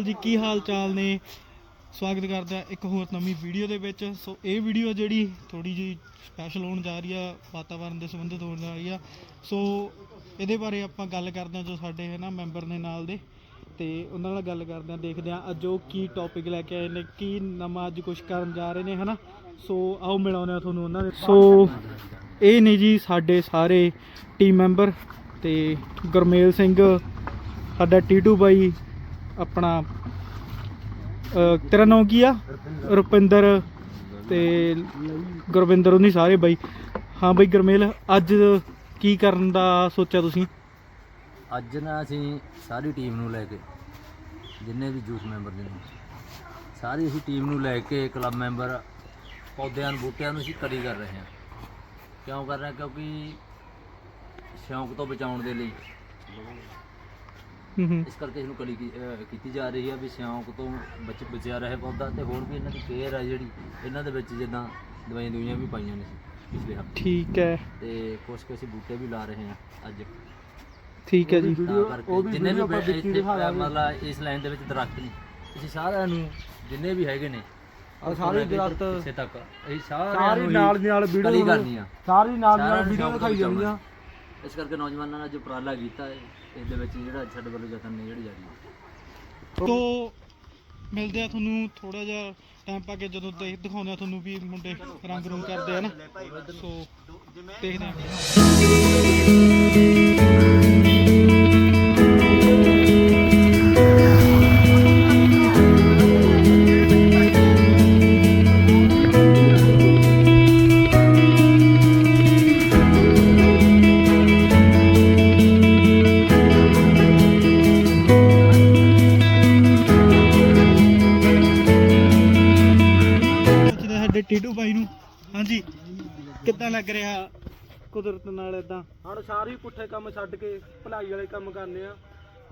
ਅਕਾਲ ਜੀ ਕੀ ਹਾਲ ਚਾਲ ਨੇ? ਸਵਾਗਤ ਕਰਦਾ ਇੱਕ ਹੋਰ ਨਵੀਂ ਵੀਡੀਓ ਦੇ ਵਿੱਚ। ਸੋ ਇਹ ਵੀਡੀਓ ਜਿਹੜੀ ਥੋੜੀ ਜਿਹੀ ਸਪੈਸ਼ਲ ਹੋਣ ਜਾ ਰਹੀ ਆ ਵਾਤਾਵਰਣ ਦੇ ਸੰਬੰਧਿਤ ਹੋਣ ਜਾ ਰਹੀ ਆ। ਸੋ ਇਹਦੇ ਬਾਰੇ ਆਪਾਂ ਗੱਲ ਕਰਦੇ ਹਾਂ ਜੋ ਸਾਡੇ ਹੈ ਨਾ ਮੈਂਬਰ ਨੇ ਨਾਲ ਦੇ। ਤੇ ਉਹਨਾਂ ਨਾਲ ਗੱਲ ਕਰਦੇ ਹਾਂ, ਦੇਖਦੇ ਹਾਂ ਅੱਜ ਉਹ ਕੀ ਟੌਪਿਕ ਲੈ ਕੇ ਆਏ ਨੇ, ਕੀ ਨਵਾਂ ਅੱਜ ਕੁਝ ਕਰਨ ਜਾ ਰਹੇ ਨੇ, ਹੈ ਨਾ? ਸੋ ਆਓ ਮਿਲਾਉਂਦੇ ਆ ਤੁਹਾਨੂੰ ਉਹਨਾਂ ਦੇ। ਸੋ ਇਹ ਨੇ ਜੀ ਸਾਡੇ ਸਾਰੇ ਟੀਮ ਮੈਂਬਰ ਤੇ ਗੁਰਮੇਲ ਸਿੰਘ, ਸਾਡਾ ਟੀਟੂ ਬਾਈ ਆਪਣਾ ਤੇਰਾ ਨਾਮ ਕੀ ਆ? ਰੁਪਿੰਦਰ ਤੇ ਗੁਰਵਿੰਦਰ ਉਹਨੀ ਸਾਰੇ ਬਾਈ। ਹਾਂ ਬਾਈ ਗੁਰਮੇਲ, ਅੱਜ ਕੀ ਕਰਨ ਦਾ ਸੋਚਿਆ ਤੁਸੀਂ? ਅੱਜ ਨਾ ਅਸੀਂ ਸਾਰੀ ਟੀਮ ਨੂੰ ਲੈ ਕੇ, ਜਿੰਨੇ ਵੀ ਜੂਸ ਮੈਂਬਰ ਨੇ, ਸਾਰੀ ਅਸੀਂ ਟੀਮ ਨੂੰ ਲੈ ਕੇ ਕਲੱਬ ਮੈਂਬਰ, ਪੌਦਿਆਂ ਨੂੰ ਬੂਟਿਆਂ ਨੂੰ ਅਸੀਂ ਕੜੀ ਕਰ ਰਹੇ ਹਾਂ। ਕਿਉਂ ਕਰ ਰਹੇ ਕਿਉਂਕਿ ਸ਼ੌਂਕ ਤੋਂ ਬਚਾਉਣ ਦੇ ਲਈ ਹੂੰ ਇਸ ਕਰਕੇ ਇਹਨੂੰ ਕਲੀ ਕੀ- ਅਹ ਕੀਤੀ ਜਾ ਰਹੀ ਹੈ ਵੀ ਸ਼ੌਂਕ ਤੋਂ ਬਚ ਬਚਿਆ ਰਹੇ ਪੌਦਾ ਤੇ ਹੋਰ ਵੀ ਇਹਨਾਂ ਦੀ ਕੇਅਰ ਆ ਜਿਹੜੀ ਇਹਨਾਂ ਦੇ ਵਿੱਚ ਜਿੱਦਾਂ ਦਵਾਈਆਂ ਦੁਈਆਂ ਵੀ ਪਾਈਆਂ ਨੇ ਪਿਛਲੇ ਹਫ਼ਤੇ। ਠੀਕ ਹੈ। ਤੇ ਕੁਝ ਕੁ ਅਸੀਂ ਬੂਟੇ ਵੀ ਲਾ ਰਹੇ ਹਾਂ ਅੱਜ। ਠੀਕ ਹੈ ਜੀ। ਤਾਂ ਕਰਕੇ ਜਿੰਨੇ ਵੀ ਬੈ- ਇੱਥੇ ਮਤਲਬ ਇਸ ਲਾਈਨ ਦੇ ਵਿੱਚ ਦਰਖਤ ਨੇ ਅਸੀਂ ਸਾਰਿਆਂ ਨੂੰ ਜਿੰਨੇ ਵੀ ਹੈਗੇ ਨੇ ਆ ਸਾਰੇ ਦਰਖਤ ਇਸੇ ਤੱਕ ਅਸੀਂ ਸਾਰਿਆਂ ਨੂੰ ਨਾਲ ਦੀ ਨਾਲ ਵੀਡੀਓ ਕਰਨੀਆਂ ਸਾਰੀ ਨਾਲ ਦੀ ਨਾਲ ਵੀਡੀਓ ਦਿਖਾਈ ਜਾਂਦੀਆਂ। ਇਸ ਕਰਕੇ ਨੌਜਵਾਨਾਂ ਨੇ ਅੱਜ ਉਪਰਾਲਾ ਕੀਤਾ ਹੈ। ਇਸ ਦੇ ਵਿੱਚ ਜਿਹੜਾ ਸਾਡੇ ਵੱਲੋਂ ਯਤਨ ਨੇ ਜਿਹੜੇ ਜਾਰੀ ਤੋ ਮਿਲਦੇ ਆ ਤੁਹਾਨੂੰ ਥੋੜਾ ਜਿਹਾ ਟਾਈਮ ਪਾ ਕੇ ਜਦੋਂ ਦੇ ਦਿਖਾਉਂਦੇ ਆ ਤੁਹਾਨੂੰ ਵੀ ਮੁੰਡੇ ਰੰਗ ਰੂੰਗ ਕਰਦੇ ਆ ਨਾ। ਸੋ ਦੇਖਦੇ ਆ। ਭਲਾਈ ਵਾਲੇ ਕੰਮ ਕਰਨੇ ਆ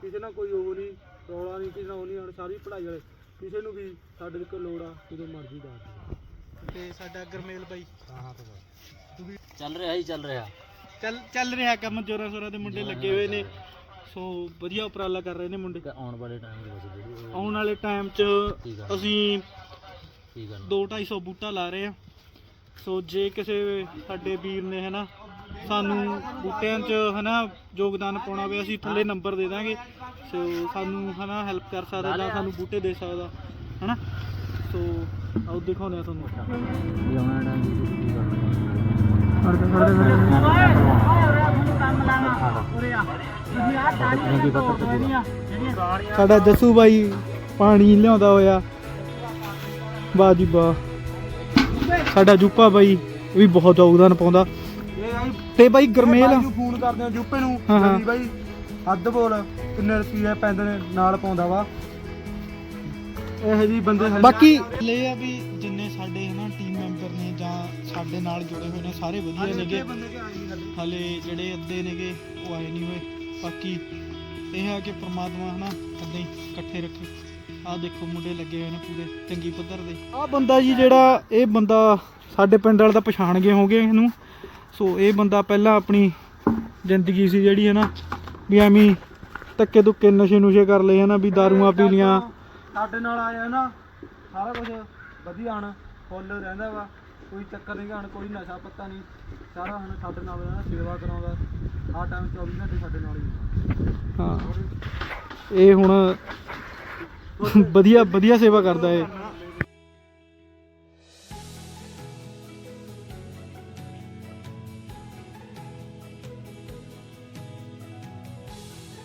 ਕਿਸੇ ਨਾਲ ਕੋਈ ਉਹ ਨਹੀਂ ਰੌਲਾ ਨਹੀਂ ਕਿਸੇ ਨਾਲ ਉਹ ਨਹੀਂ ਹਣ ਸਾਰੀ ਪੜ੍ਹਾਈ ਵਾਲੇ ਕਿਸੇ ਨੂੰ ਵੀ ਸਾਡੇ ਕੋਲ ਲੋੜ ਆ ਜਦੋਂ ਮਰਜ਼ੀ ਦੱਸ ਤੇ ਸਾਡਾ ਗਰਮੇਲ ਬਾਈ। ਹਾਂ ਚੱਲ ਰਿਹਾ ਹੀ ਚੱਲ ਰਿਹਾ। ਚੱਲ ਚੱਲ ਰਿਹਾ ਕੰਮ ਜੋਰਾਂ ਸੋਰਾਂ ਦੇ ਮੁੰਡੇ ਲੱਗੇ ਹੋਏ ਨੇ। ਸੋ ਵਧੀਆ ਉਪਰਾਲਾ ਕਰ ਰਹੇ ਨੇ ਮੁੰਡੇ। ਆਉਣ ਵਾਲੇ ਟਾਈਮ ਦੇ ਵਿੱਚ ਆਉਣ ਵਾਲੇ ਟਾਈਮ 'ਚ। ਅਸੀਂ ਠੀਕ ਹੈ 2-250 ਬੂਟਾ ਲਾ ਰਹੇ ਆ। ਸੋ ਜੇ ਕਿਸੇ ਸਾਡੇ ਵੀਰ ਨੇ ਹਨਾ ਸਾਨੂੰ ਬੂਟਿਆਂ 'ਚ ਹਨਾ ਯੋਗਦਾਨ ਪਾਉਣਾ ਹੋਵੇ ਅਸੀਂ ਥੱਲੇ ਨੰਬਰ ਦੇ ਦਾਂਗੇ। ਸੋ ਸਾਨੂੰ ਹਨਾ ਹੈਲਪ ਕਰ ਸਕਦਾ ਜਾਂ ਸਾਨੂੰ ਬੂਟੇ ਦੇ ਸਕਦਾ, ਹਨਾ? ਸੋ ਆਓ ਦਿਖਾਉਂਦੇ ਆ ਤੁਹਾਨੂੰ। ਵੀ ਆਉਣ ਵਾਲੇ ਸਾਡਾ ਜੱਸੂ ਬਾਈ ਪਾਣੀ ਲਿਆਉਂਦਾ ਹੋਇਆ। ਵਾਹ ਜੀ ਵਾਹ। ਸਾਡਾ ਜੁੱਪਾ ਬਾਈ ਵੀ ਬਹੁਤ ਯੋਗਦਾਨ ਪਾਉਂਦਾ। ਤੇ ਬਾਈ ਗਰਮੇਲ ਨੂੰ ਫੋਨ ਕਰਦੇ ਆ ਜੁੱਪੇ ਨੂੰ। ਹਾਂ, ਬਾਈ ਹੱਦ ਬੋਲ ਕਿੰਨੇ ਰੁਪਏ ਪੈਂਦੇ ਨੇ ਨਾਲ ਪਾਉਂਦਾ ਵਾ। ਇਹੋ ਜੀ ਬੰਦੇ ਬਾਕੀ ਇਹ ਆ ਵੀ ਜਿੰਨੇ ਸਾਡੇ ਹਨਾ ਟੀਮ ਮੈਂਬਰ ਨੇ ਜਾਂ ਸਾਡੇ ਨਾਲ ਜੁੜੇ ਹੋਏ ਨੇ ਸਾਰੇ ਵਧੀਆ ਨੇਗੇ। ਬੰਦੇ ਕਿ ਆਈ ਹਲੇ ਹਲੇ ਜਿਹੜੇ ਅੱਧੇ ਨੇਗੇ ਉਹ ਆਏ ਨਹੀਂ ਹੋਏ। ਬਾਕੀ ਇਹ ਆ ਕਿ ਪ੍ਰਮਾਤਮਾ ਹਨਾ ਏਦਾਂ ਹੀ ਇਕੱਠੇ ਰੱਖੇ। ਆਹ ਦੇਖੋ ਮੁੰਡੇ ਲੱਗੇ ਹੋਏ ਨੇ ਪੂਰੇ ਚੰਗੀ ਪੱਧਰ ਦੇ। ਆਹ ਬੰਦਾ ਜੀ ਜਿਹੜਾ ਇਹ ਬੰਦਾ ਸਾਡੇ ਪਿੰਡ ਵਾਲੇ ਤਾਂ ਪਛਾਣ ਗਏ ਹੋਗੇ ਇਹਨੂੰ। ਸੋ ਇਹ ਬੰਦਾ ਪਹਿਲਾਂ ਆਪਣੀ ਜ਼ਿੰਦਗੀ ਸੀ ਜਿਹੜੀ ਹੈ ਨਾ ਵੀ ਐਵੇਂ ਧੱਕੇ ਧੁੱਕੇ ਨਸ਼ੇ ਨੁਸ਼ੇ ਕਰ ਲਏ ਹਨਾ ਵੀ ਦਾਰੂਆਂ ਪੀ ਲੀਆਂ ਸਾਡੇ ਨਾਲ ਆਇਆ ਨਾ ਸਾਰਾ ਕੁਝ ਵਧੀਆ ਹਣ ਫੁੱਲ ਰਹਿੰਦਾ ਵਾ ਕੋਈ ਚੱਕਰ ਨਹੀਂ ਹਣ ਕੋਈ ਨਸ਼ਾ ਪੱਤਾ ਨਹੀਂ ਸਾਰਾ ਹਣ ਸਾਡੇ ਨਾਲ ਰਹਿੰਦਾ ਸੇਵਾ ਕਰਾਉਂਦਾ ਆ ਟਾਈਮ 24 ਘੰਟੇ ਸਾਡੇ ਨਾਲ ਹੀ। ਹਾਂ। ਇਹ ਹੁਣ ਵਧੀਆ ਵਧੀਆ ਸੇਵਾ ਕਰਦਾ ਏ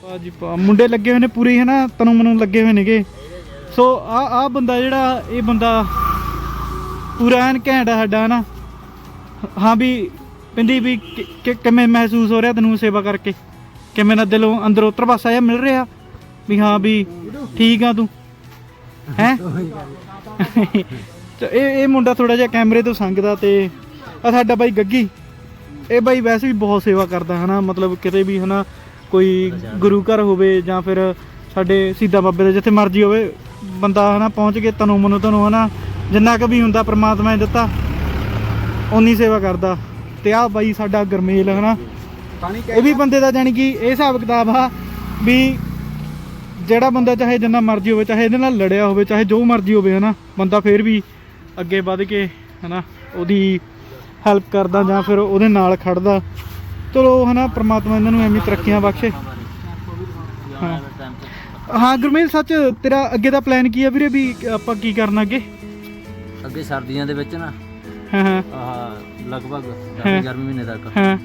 ਭਾਜੀ ਪਾ ਮੁੰਡੇ ਲੱਗੇ ਹੋਏ ਨੇ ਪੂਰੇ ਹੈ ਨਾ ਤਨੂ ਮਨੂ ਲੱਗੇ ਹੋਏ ਨੇਗੇ। ਸੋ ਆ ਆ ਬੰਦਾ ਜਿਹੜਾ, ਇਹ ਬੰਦਾ ਪੂਰਾ ਐਨ ਘੈਂਟ ਆ ਸਾਡਾ, ਹਨਾ? ਹਾਂ ਵੀ ਪਿੰਦੀ ਵੀ ਕਿਵੇਂ ਮਹਿਸੂਸ ਹੋ ਰਿਹਾ ਤੈਨੂੰ ਸੇਵਾ ਕਰਕੇ? ਕਿਵੇਂ ਨਾ ਦਿਲੋਂ ਅੰਦਰੋਂ ਤਰਵਾਸਾ ਜਿਹਾ ਮਿਲ ਰਿਹਾ? ਵੀ ਹਾਂ ਵੀ ਠੀਕ ਆ ਤੂੰ? ਹੈ? ਤੇ ਇਹ ਇਹ ਮੁੰਡਾ ਥੋੜਾ ਜਿਹਾ ਕੈਮਰੇ ਤੋਂ ਸੰਗਦਾ ਤੇ ਆ ਸਾਡਾ ਬਾਈ ਗੱਗੀ। ਇਹ ਬਾਈ ਵੈਸੇ ਵੀ ਬਹੁਤ ਸੇਵਾ ਕਰਦਾ, ਹਨਾ? ਮਤਲਬ ਕਿਤੇ ਵੀ, ਹਨਾ? ਕੋਈ ਗੁਰੂ ਘਰ ਹੋਵੇ ਜਾਂ ਫਿਰ ਸਾਡੇ ਸੀਤਾ ਬਾਬੇ ਦੇ ਜਿੱਥੇ ਮਰਜ਼ੀ ਹੋਵੇ, ਬੰਦਾ ਹਨਾ ਪਹੁੰਚ ਕੇ ਤਨੋਂ ਮਨੋਂ ਤਨੋਂ ਹਨਾ, ਜਿੰਨਾ ਕੁ ਵੀ ਹੁੰਦਾ ਪ੍ਰਮਾਤਮਾ ਨੇ ਦਿੱਤਾ ਉਨੀ ਸੇਵਾ ਕਰਦਾ। ਤੇ ਆ ਬਾਈ ਸਾਡਾ ਗਰਮੇਲ ਹਨਾ ਪਾਣੀ ਇਹ ਵੀ ਬੰਦੇ ਦਾ ਜਾਨੀ ਕਿ ਇਹ ਹਿਸਾਬ ਕਿਤਾਬ ਆ ਵੀ ਜਿਹੜਾ ਬੰਦਾ ਚਾਹੇ ਜਿੰਨਾ ਮਰਜ਼ੀ ਹੋਵੇ, ਚਾਹੇ ਇਹਦੇ ਨਾਲ ਲੜਿਆ ਹੋਵੇ, ਚਾਹੇ ਜੋ ਮਰਜ਼ੀ ਹੋਵੇ ਹਨਾ, ਬੰਦਾ ਫੇਰ ਵੀ ਅੱਗੇ ਵੱਧ ਕੇ ਹਨਾ, ਉਹਦੀ ਹੈਲਪ ਕਰਦਾ ਜਾਂ ਫਿਰ ਉਹਦੇ ਨਾਲ ਖੜਦਾ। ਚਲੋ ਹਨਾ ਪ੍ਰਮਾਤਮਾ ਇਹਨਾਂ ਨੂੰ ਐਵੇਂ ਤਰੱਕੀਆਂ ਬਖਸ਼ੇ। ਹਾਂ। ਹਾਂ ਗੁਰਮੇਲ ਸੱਚ ਤੇਰਾ ਅੱਗੇ ਦਾ ਪਲਾਨ ਕੀ ਆ ਵੀਰੇ ਵੀ ਆਪਾਂ ਕੀ ਕਰਨਾ ਅੱਗੇ? ਅੱਗੇ ਸਰਦੀਆਂ ਦੇ ਵਿੱਚ ਨਾ ਹਾਂ ਹਾਂ। ਆਹ ਲਗਭਗ ਹਾਂ। 10 ਮਹੀਨੇ ਤੱਕ ਹਾਂ।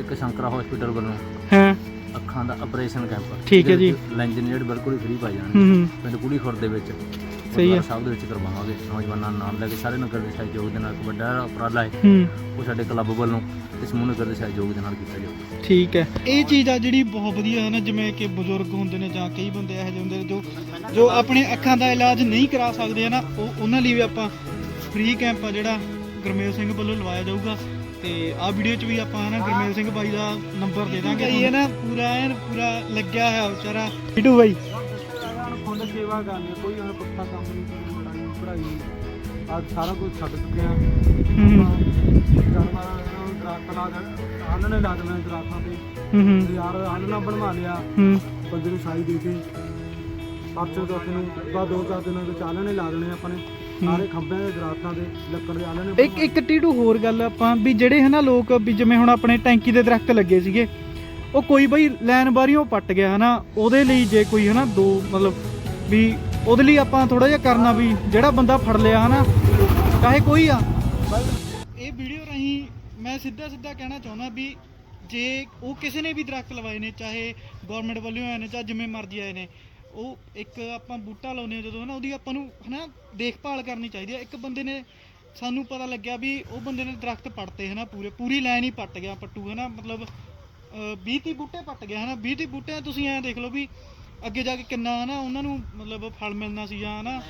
ਇੱਕ ਸ਼ੰਕਰਾ ਹਸਪੀਟਲ ਵੱਲੋਂ ਹਾਂ। ਅੱਖਾਂ ਦਾ ਆਪਰੇਸ਼ਨ ਕੈਂਪ ਠੀਕ ਹੈ ਜੀ। ਲੈਂਜ ਬਿਲਕੁਲ ਫ੍ਰੀ ਪਾਈ ਜਾਣਗੇ ਪਿੰਡ ਕੁੜੀ ਖੁਰਦ ਦੇ ਵਿੱਚ। ਸਹੀ ਹੈ। ਸਾਹਿਬ ਦੇ ਵਿੱਚ ਕਰਵਾਵਾਂਗੇ। ਨੌਜਵਾਨਾਂ ਨਾਲ ਲੈ ਕੇ ਸਾਰੇ ਨਗਰ ਦੇ ਸਹਿਯੋਗ ਦੇ ਨਾਲ ਇੱਕ ਵੱਡਾ ਉਪਰਾਲਾ ਹੈ। ਹੂੰ। ਉਹ ਸਾਡੇ ਕਲੱਬ ਵੱਲੋਂ ਤੇ ਸਮੂਹ ਨਗਰ ਦੇ ਸਹਿਯੋਗ ਦੇ ਨਾਲ ਕੀਤਾ ਜਾਊਗਾ। ਠੀਕ ਹੈ। ਇਹ ਚੀਜ਼ ਆ ਜਿਹੜੀ ਬਹੁਤ ਵਧੀਆ ਹੈ ਨਾ ਜਿਵੇਂ ਕਿ ਬਜ਼ੁਰਗ ਹੁੰਦੇ ਨੇ ਜਾਂ ਕਈ ਬੰਦੇ ਇਹੋ ਜਿਹੇ ਹੁੰਦੇ ਨੇ ਜੋ ਜੋ ਆਪਣੀ ਅੱਖਾਂ ਦਾ ਇਲਾਜ ਨਹੀਂ ਕਰਾ ਸਕਦੇ ਹਨਾ ਉਹ ਉਹਨਾਂ ਲਈ ਵੀ ਆਪਾਂ ਫ੍ਰੀ ਕੈਂਪ ਆ ਜਿਹੜਾ ਗੁਰਮੇਲ ਸਿੰਘ ਵੱਲੋਂ ਲਵਾਇਆ ਜਾਊਗਾ। ਤੇ ਆਹ ਵੀਡੀਓ 'ਚ ਵੀ ਆਪਾਂ ਹਨਾ ਗੁਰਮੇਲ ਸਿੰਘ ਬਾਈ ਦਾ ਨੰਬਰ ਦੇ ਦਾਂਗੇ। ਇਹ ਨਾ ਪੂਰਾ ਐਨ ਪੂਰਾ ਲੱਗਿਆ ਹੋਇਆ ਵਿਚਾਰਾ। ਬਿਟੂ ਬਾਈ। ਸੇਵਾ ਕਰਨੀ ਕੋਈ ਹੁਣ ਪੁੱਠਾ ਕੰਮ ਨਹੀਂ ਕਰਨਾ ਲੜਾਈ ਪੜਾਈ ਅੱਜ ਸਾਰਾ ਕੁਝ ਛੱਡ ਚੁੱਕੇ ਆ ਜਨਮਾਂ ਨੂੰ ਦਰਖਤ ਲਾ ਦੇਣ ਨੇ ਲਾ ਦੇਣਾ ਦਰਖਤਾਂ ਤੇ। ਹੂੰ ਯਾਰ ਨਾ ਬਣਵਾ ਲਿਆ। ਹੂੰ। ਬੰਦੇ ਨੂੰ ਸਾਈ ਦੇ ਕੇ ਪਰਚੋ ਚੌਥੇ ਨੂੰ ਬਾ ਦੋ ਚਾਰ ਦਿਨਾਂ ਤੋਂ ਚਾਲਣੇ ਲਾ ਦੇਣੇ ਆਪਾਂ ਨੇ ਸਾਰੇ ਖੰਭਿਆਂ ਦੇ ਦਰਖਤਾਂ ਦੇ ਲੱਕੜ ਦੇ ਆਲਣੇ ਇੱਕ ਇੱਕ ਟੀਟੂ ਹੋਰ ਗੱਲ ਆਪਾਂ ਵੀ ਜਿਹੜੇ ਹਨਾ ਲੋਕ ਵੀ ਜਿਵੇਂ ਹੁਣ ਆਪਣੇ ਟੈਂਕੀ ਦੇ ਦਰਖਤ ਲੱਗੇ ਸੀਗੇ ਉਹ ਕੋਈ ਬਈ ਲਾਈਨ ਬਾਰੀਓ ਪੱਟ ਗਿਆ ਹਨਾ। ਉਹਦੇ ਲਈ ਜੇ ਕੋਈ ਹਨਾ ਦੋ ਮਤਲਬ ਵੀ ਉਹਦੇ ਲਈ ਆਪਾਂ ਥੋੜਾ ਜਿਹਾ ਕਰਨਾ ਵੀ ਜਿਹੜਾ ਬੰਦਾ ਫੜ ਲਿਆ ਹਨਾ, ਚਾਹੇ ਕੋਈ ਆ। ਇਹ ਵੀਡੀਓ ਰਾਹੀਂ ਮੈਂ ਸਿੱਧਾ ਸਿੱਧਾ ਕਹਿਣਾ ਚਾਹੁੰਦਾ ਵੀ ਜੇ ਉਹ ਕਿਸੇ ਨੇ ਵੀ ਦਰਖਤ ਲਵਾਏ ਨੇ, ਚਾਹੇ ਗਵਰਨਮੈਂਟ ਵੱਲੋਂ ਆਏ ਨੇ ਚਾਹੇ ਜਿਵੇਂ ਮਰਜ਼ੀ ਆਏ ਨੇ, ਉਹ ਇੱਕ ਆਪਾਂ ਬੂਟਾ ਲਾਉਂਦੇ ਹਾਂ ਜਦੋਂ ਹਨਾ, ਉਹਦੀ ਆਪਾਂ ਨੂੰ ਹਨਾ ਦੇਖਭਾਲ ਕਰਨੀ ਚਾਹੀਦੀ ਹੈ ਇੱਕ ਬੰਦੇ ਨੇ ਸਾਨੂੰ ਪਤਾ ਲੱਗਿਆ ਵੀ ਉਹ ਬੰਦੇ ਨੇ ਦਰਖਤ ਪੱਟਤੇ ਹਨਾ ਪੂਰੇ, ਪੂਰੀ ਲਾਈਨ ਹੀ ਪੱਟ ਗਿਆ ਪੱਟੂ ਹਨਾ, ਮਤਲਬ 20 30 ਬੂਟੇ ਪੱਟ ਗਿਆ ਹਨਾ 20 30 ਬੂਟੇ ਤੁਸੀਂ ਐਂ ਦੇਖ ਲਓ ਵੀ ਅੱਗੇ ਜਾ ਕੇ ਕਿੰਨਾ ਹਨਾ ਉਹਨਾਂ ਨੂੰ ਮਤਲਬ ਫਲ ਮਿਲਣਾ ਸੀ ਜਾਂ ਹਨਾ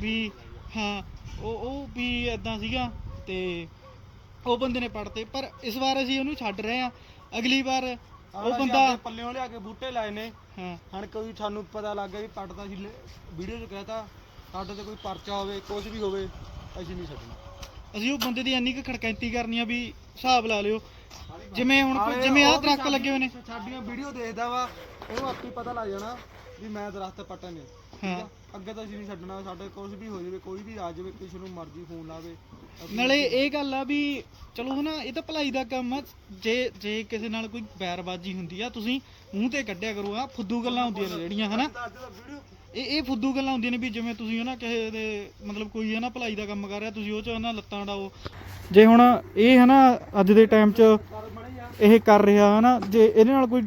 ਵੀ ਹਾਂ ਉਹ ਉਹ ਵੀ ਇਦਾਂ ਸੀਗਾ ਤੇ ਉਹ ਬੰਦੇ ਨੇ ਪੜਤੇ ਪਰ ਇਸ ਵਾਰ ਅਸੀਂ ਉਹਨੂੰ ਛੱਡ ਰਹੇ ਆ ਅਗਲੀ ਵਾਰ ਉਹ ਬੰਦਾ ਪੱਲਿਓਂ ਲਿਆ ਕੇ ਬੂਟੇ ਲਾਏ ਨੇ। ਹਾਂ। ਹਣ ਕੋਈ ਸਾਨੂੰ ਪਤਾ ਲੱਗ ਗਿਆ ਵੀ ਪੱਟਦਾ ਸੀ ਵੀਡੀਓ 'ਚ ਕਹਤਾ ਸਾਡੇ ਤੇ ਕੋਈ ਪਰਚਾ ਹੋਵੇ ਕੁਝ ਵੀ ਹੋਵੇ ਅਸੀਂ ਨਹੀਂ ਛੱਡਣਾ। ਅਸੀਂ ਉਹ ਬੰਦੇ ਦੀ ਇੰਨੀ ਕੁ ਖੜਕੈਂਤੀ ਕਰਨੀ ਆ ਵੀ ਹਿਸਾਬ ਲਾ ਲਿਓ। ਜਿਵੇਂ ਹੁਣ ਜਿਵੇਂ ਆਹ ਦਰਖਤ ਲੱਗੇ ਹੋਏ ਨੇ। ਸਾਡੀਆਂ ਵੀਡੀਓ ਦੇਖਦਾ ਵਾ ਉਹਨੂੰ ਆਪੇ ਪਤਾ ਲੱਗ ਜਾਣਾ ਵੀ ਮੈਂ ਦਰਖਤ ਪੱਟੇ ਨੇ ਠੀਕ ਹਾਂ। ਆ? ਅੱਗੇ ਤਾਂ ਅਸੀਂ ਨਹੀਂ ਛੱਡਣਾ ਸਾਡੇ ਕੁਝ ਵੀ ਹੋ ਜਾਵੇ ਕੋਈ ਵੀ ਆ ਜਾਵੇ ਕਿਸੇ ਨੂੰ ਮਰਜ਼ੀ ਫੋਨ ਲਾਵੇ। ਅਸੀਂ- ਨਾਲੇ ਇਹ ਗੱਲ ਆ ਵੀ ਚਲੋ ਹਨਾ ਇਹ ਤਾਂ ਭਲਾਈ ਦਾ ਕੰਮ ਆ। ਜੇ ਜੇ ਕਿਸੇ ਨਾਲ ਕੋਈ ਬੈਰਬਾਜੀ ਹੁੰਦੀ ਆ ਤੁਸੀਂ ਮੂੰਹ ਤੇ ਕੱਢਿਆ ਕਰੋ ਆ ਫੁੱਦੂ ਗੱਲਾਂ ਹੁੰਦੀਆਂ ਨੇ ਜਿਹੜੀਆਂ ਹਨਾ। ਇਹ ਇਹ ਫੁੱਦੂ ਗੱਲਾਂ ਹੁੰਦੀਆਂ ਨੇ ਵੀ ਜਿਵੇਂ ਤੁਸੀਂ ਹਨਾ ਕਿਸੇ ਦੇ ਮਤਲਬ ਕੋਈ ਹਨਾ ਭਲਾਈ ਦਾ ਕੰਮ ਕਰ ਰਿਹਾ ਤੁਸੀਂ ਉਹ ਚ ਹਨਾ ਲੱਤਾਂ ਡਾਓ। ਜੇ ਹੁਣ ਇਹ ਹਨਾ ਅੱਜ ਦੇ ਟਾਈਮ 'ਚ ਇਹ ਕਰ ਰਿਹਾ ਹਨਾ? ਜੇ ਇਹਦੇ ਨਾਲ ਕੋਈ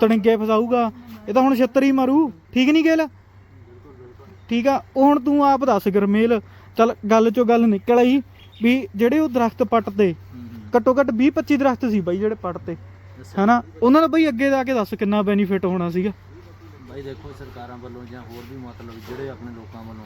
ਤੜੰਗੇ ਫਸਾਊਗਾ ਇਹ ਤਾਂ ਹੁਣ ਛੱਤਰ ਹੀ ਮਾਰੂ। ਠੀਕ ਨਹੀਂ ਗੱਲ? ਠੀਕ ਆ? ਉਹ ਹੁਣ ਤੂੰ ਆਪ ਦੱਸ ਗਰਮੇਲ। ਚੱਲ ਗੱਲ ਚੋਂ ਗੱਲ ਨਿਕਲ ਆਈ ਵੀ ਜਿਹੜੇ ਉਹ ਦਰਖਤ ਪੱਟਦੇ ਘੱਟੋ ਘੱਟ 20 25 ਦਰਖਤ ਸੀ ਬਾਈ ਜਿਹੜੇ ਪੱਟਦੇ ਹਨਾ? ਉਹਨਾਂ ਦਾ ਬਈ ਅੱਗੇ ਜਾ ਕੇ ਦੱਸ ਕਿੰਨਾ ਬੈਨੀਫਿਟ ਹੋਣਾ ਸੀਗਾ। ਬਾਈ ਦੇਖੋ ਸਰਕਾਰਾਂ ਵੱਲੋਂ ਜਾਂ ਹੋਰ ਵੀ ਮਤਲਬ ਜਿਹੜੇ ਆਪਣੇ ਲੋਕਾਂ ਵੱਲੋਂ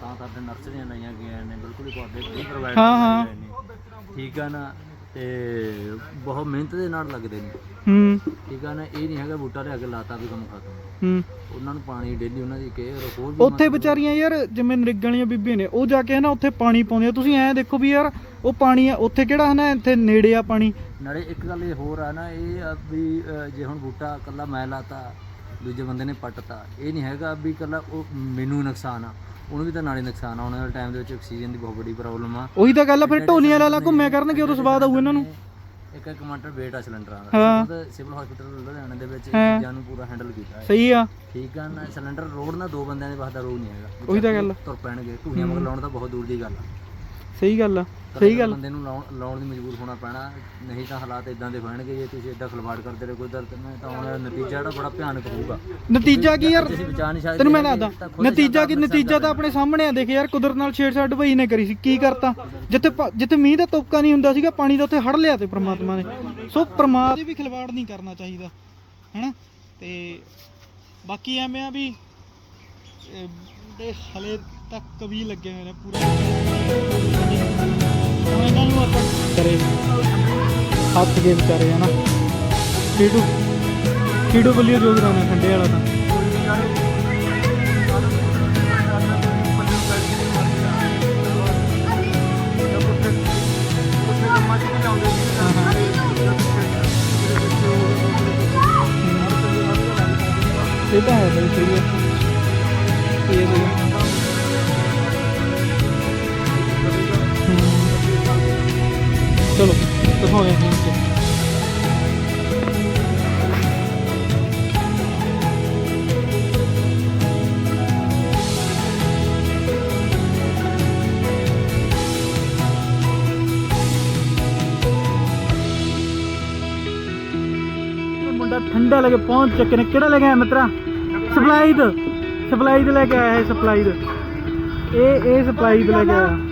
ਤਾਂ ਤਾਂ ਤੇ ਨਰਸਰੀਆਂ ਲਾਈਆਂ ਗਈਆਂ ਨੇ ਬਿਲਕੁਲ ਹੀ ਪੌਦੇ ਫ੍ਰੀ ਪ੍ਰੋਵਾਈਡ ਹਾਂ, ਹਾਂ। ਗਏ ਨੇ। ਠੀਕ ਆ ਨਾ? ਤੇ ਬਹੁਤ ਮਿਹਨਤ ਦੇ ਨਾਲ ਲੱਗਦੇ ਨੇ। ਹੂੰ। ਠੀਕ ਆ ਨਾ ਇਹ ਨਹੀਂ ਹੈਗਾ ਬੂਟਾ ਲਿਆ ਕੇ ਲਾਤਾ ਵੀ ਕੰਮ ਖਤਮ। ਹੂੰ। ਉਹਨਾਂ ਨੂੰ ਪਾਣੀ ਡੇਲੀ ਉਹਨਾਂ ਦੀ ਕੇਅਰ ਹੋਰ ਵੀ ਉੱਥੇ ਵਿਚਾਰੀਆਂ ਯਾਰ ਜਿਵੇਂ ਨਰਿੱਗਣ ਵਾਲੀਆਂ ਬੀਬੀਆਂ ਨੇ ਉਹ ਜਾ ਕੇ ਹਨਾ ਉੱਥੇ ਪਾਣੀ ਪਾਉਂਦੀਆਂ ਤੁਸੀਂ ਐਂ ਦੇਖੋ ਵੀ ਯਾਰ ਉਹ ਪਾਣੀ ਆ ਉੱਥੇ ਕਿਹੜਾ ਹਨਾ ਇੱਥੇ ਨੇੜੇ ਆ ਪਾਣੀ। ਨਾਲੇ ਇੱਕ ਗੱਲ ਇਹ ਹੋਰ ਆ ਨਾ ਇਹ ਆ ਵੀ ਅ, ਜੇ ਹੁਣ ਬੂਟਾ ਇਕੱਲਾ ਮੈਂ ਲਾਤਾ ਦੂਜੇ ਬੰਦੇ ਨੇ ਪੱਟਤਾ ਇਹ ਨਹੀਂ ਹੈਗਾ ਵੀ ਇਕੱਲਾ ਉਹ ਮੈਨੂੰ ਨੁਕਸਾਨ ਆ। ਉਹਨੂੰ ਵੀ ਤਾਂ ਨਾਲੇ ਨੁਕਸਾਨ ਆਉਣ ਵਾਲੇ ਟਾਈਮ ਦੇ ਵਿੱਚ ਆਕਸੀਜਨ ਦੀ ਬਹੁਤ ਵੱਡੀ ਪ੍ਰੋਬਲਮ ਆ। ਉਹੀ ਤਾਂ ਗੱਲ ਆ ਫਿਰ ਢੋਲੀਆਂ ਲਾ ਲਾ ਘੁੰਮਿਆ ਕਰਨਗੇ ਉਦੋਂ ਸਵਾਦ ਆਊ ਇਹਨਾਂ ਨੂੰ। ਇੱਕ ਇੱਕ ਕਮਾਂਟਰ weight ਆ ਸਿਲੰਡਰਾਂ। ਦਾ। ਉਹਦਾ ਸਿਵਲ ਹਸਪੀਟਲ ਲੁਧਿਆਣੇ ਦੇ ਵਿੱਚ। ਚੀਜ਼ਾਂ ਨੂੰ ਪੂਰਾ ਹੈਂਡਲ ਕੀਤਾ ਸਹੀ ਆ। ਠੀਕ ਆ ਨਾ ਸਿਲੰਡਰ ਰੋਡ ਨਾਲ ਦੋ ਬੰਦਿਆਂ ਦੇ ਵਾਸਤੇ ਰੋਗ ਨਹੀਂ ਹੈਗਾ। ਉਹੀ ਤਾਂ ਗੱਲ। ਤੁਰ ਪੈਣਗੇ। ਢੂਹੀਆਂ ਮਗਰ ਲਾਉਣ ਤਾਂ ਬਹੁਤ ਦੂਰ ਦੀ ਗੱਲ ਆ। ਸਹੀ ਗੱਲ ਆ। ਸਹੀ ਤਾਂ ਗੱਲ ਬੰਦੇ ਨੂੰ ਲਾਉਣ ਲਾਉਣ ਦੀ ਮਜਬੂਰ ਹੋਣਾ ਪੈਣਾ। ਨਹੀਂ ਤਾਂ ਹਾਲਾਤ ਇਦਾਂ ਦੇ ਹੋਣਗੇ ਜੇ ਤੁਸੀਂ ਇਦਾਂ ਖਲਵਾੜ ਕਰਦੇ ਰਹੋ ਕੋਈ ਦਰਦ ਨਹੀਂ ਤਾਂ ਵਾਲਾ ਨਤੀਜਾ ਜਿਹੜਾ ਬੜਾ ਭਿਆਨਕ ਹੋਊਗਾ। ਨਤੀਜਾ ਕੀ ਯਾਰ? ਤੁਸੀਂ ਬਚਾ ਨਹੀਂ ਸਕਦੇ ਤੈਨੂੰ ਮੈਂ ਦੱਸਦਾ ਤਾਂ ਨਤੀਜਾ ਕੀ ਨਤੀਜਾ ਤਾਂ ਆਪਣੇ ਸਾਹਮਣੇ ਆ ਦੇਖ ਯਾਰ ਕੁਦਰਤ ਨਾਲ ਛੇੜਛਾੜ ਭਈ ਨੇ ਕਰੀ ਸੀ ਕੀ ਕਰਤਾ? ਜਿੱਥੇ ਜਿੱਥੇ ਮੀਂਹ ਦਾ ਤੁਪਕਾ ਨਹੀਂ ਹੁੰਦਾ ਸੀਗਾ ਪਾਣੀ ਦਾ ਉੱਥੇ ਹੜ ਲਿਆ ਤੇ ਪ੍ਰਮਾਤਮਾ ਨੇ। ਸੋ ਪ੍ਰਮਾਤਮਾ ਵੀ ਖਿਲਵਾੜ ਨਹੀਂ ਕਰਨਾ ਚਾਹੀਦਾ ਹੈਨਾ? ਤੇ ਬਾਕੀ ਐਵੇਂ ਆ ਵੀ ਦੇ ਹਲੇ ਤੱਕ ਵੀ ਲੱਗੇ ਹੋਏ ਨੇ ਪੂਰਾ। ਹੁਣ ਇਹਨਾਂ ਨੂੰ ਆਪਾਂ ਕਰੇ। ਹੱਥ ਗੇਮ ਕਰੇ ਹਨਾ ਕੀਡੂ ਕੀਡੂ ਬੱਲੀਓ ਯੋਗਦਾਨ ਹੈ ਠੰਡੇ ਵਾਲਾ ਤਾਂ। ਇਹ ਤਾਂ ਹੈ ਬਈ, ਸਹੀ ਹੈ। ਇਹ ਸਹੀ ਚਲੋ ਦਿਖਾਉਂਦੇ ਹਾਂ ਜੀ ਮੁੰਡਾ ਠੰਡਾ ਲੈ ਕੇ ਪਹੁੰਚ ਚੱਕੇ ਨੇ ਕਿਹੜਾ ਲੈ ਕੇ ਆਇਆ ਮਿੱਤਰਾ ਸਪਲਾਈਡ ਸਪਲਾਈਡ ਲੈ ਕੇ ਆਇਆ ਹੈ ਸਪਲਾਈਡ ਇਹ ਇਹ ਸਪਲਾਈਡ ਲੈ ਕੇ ਆਇਆ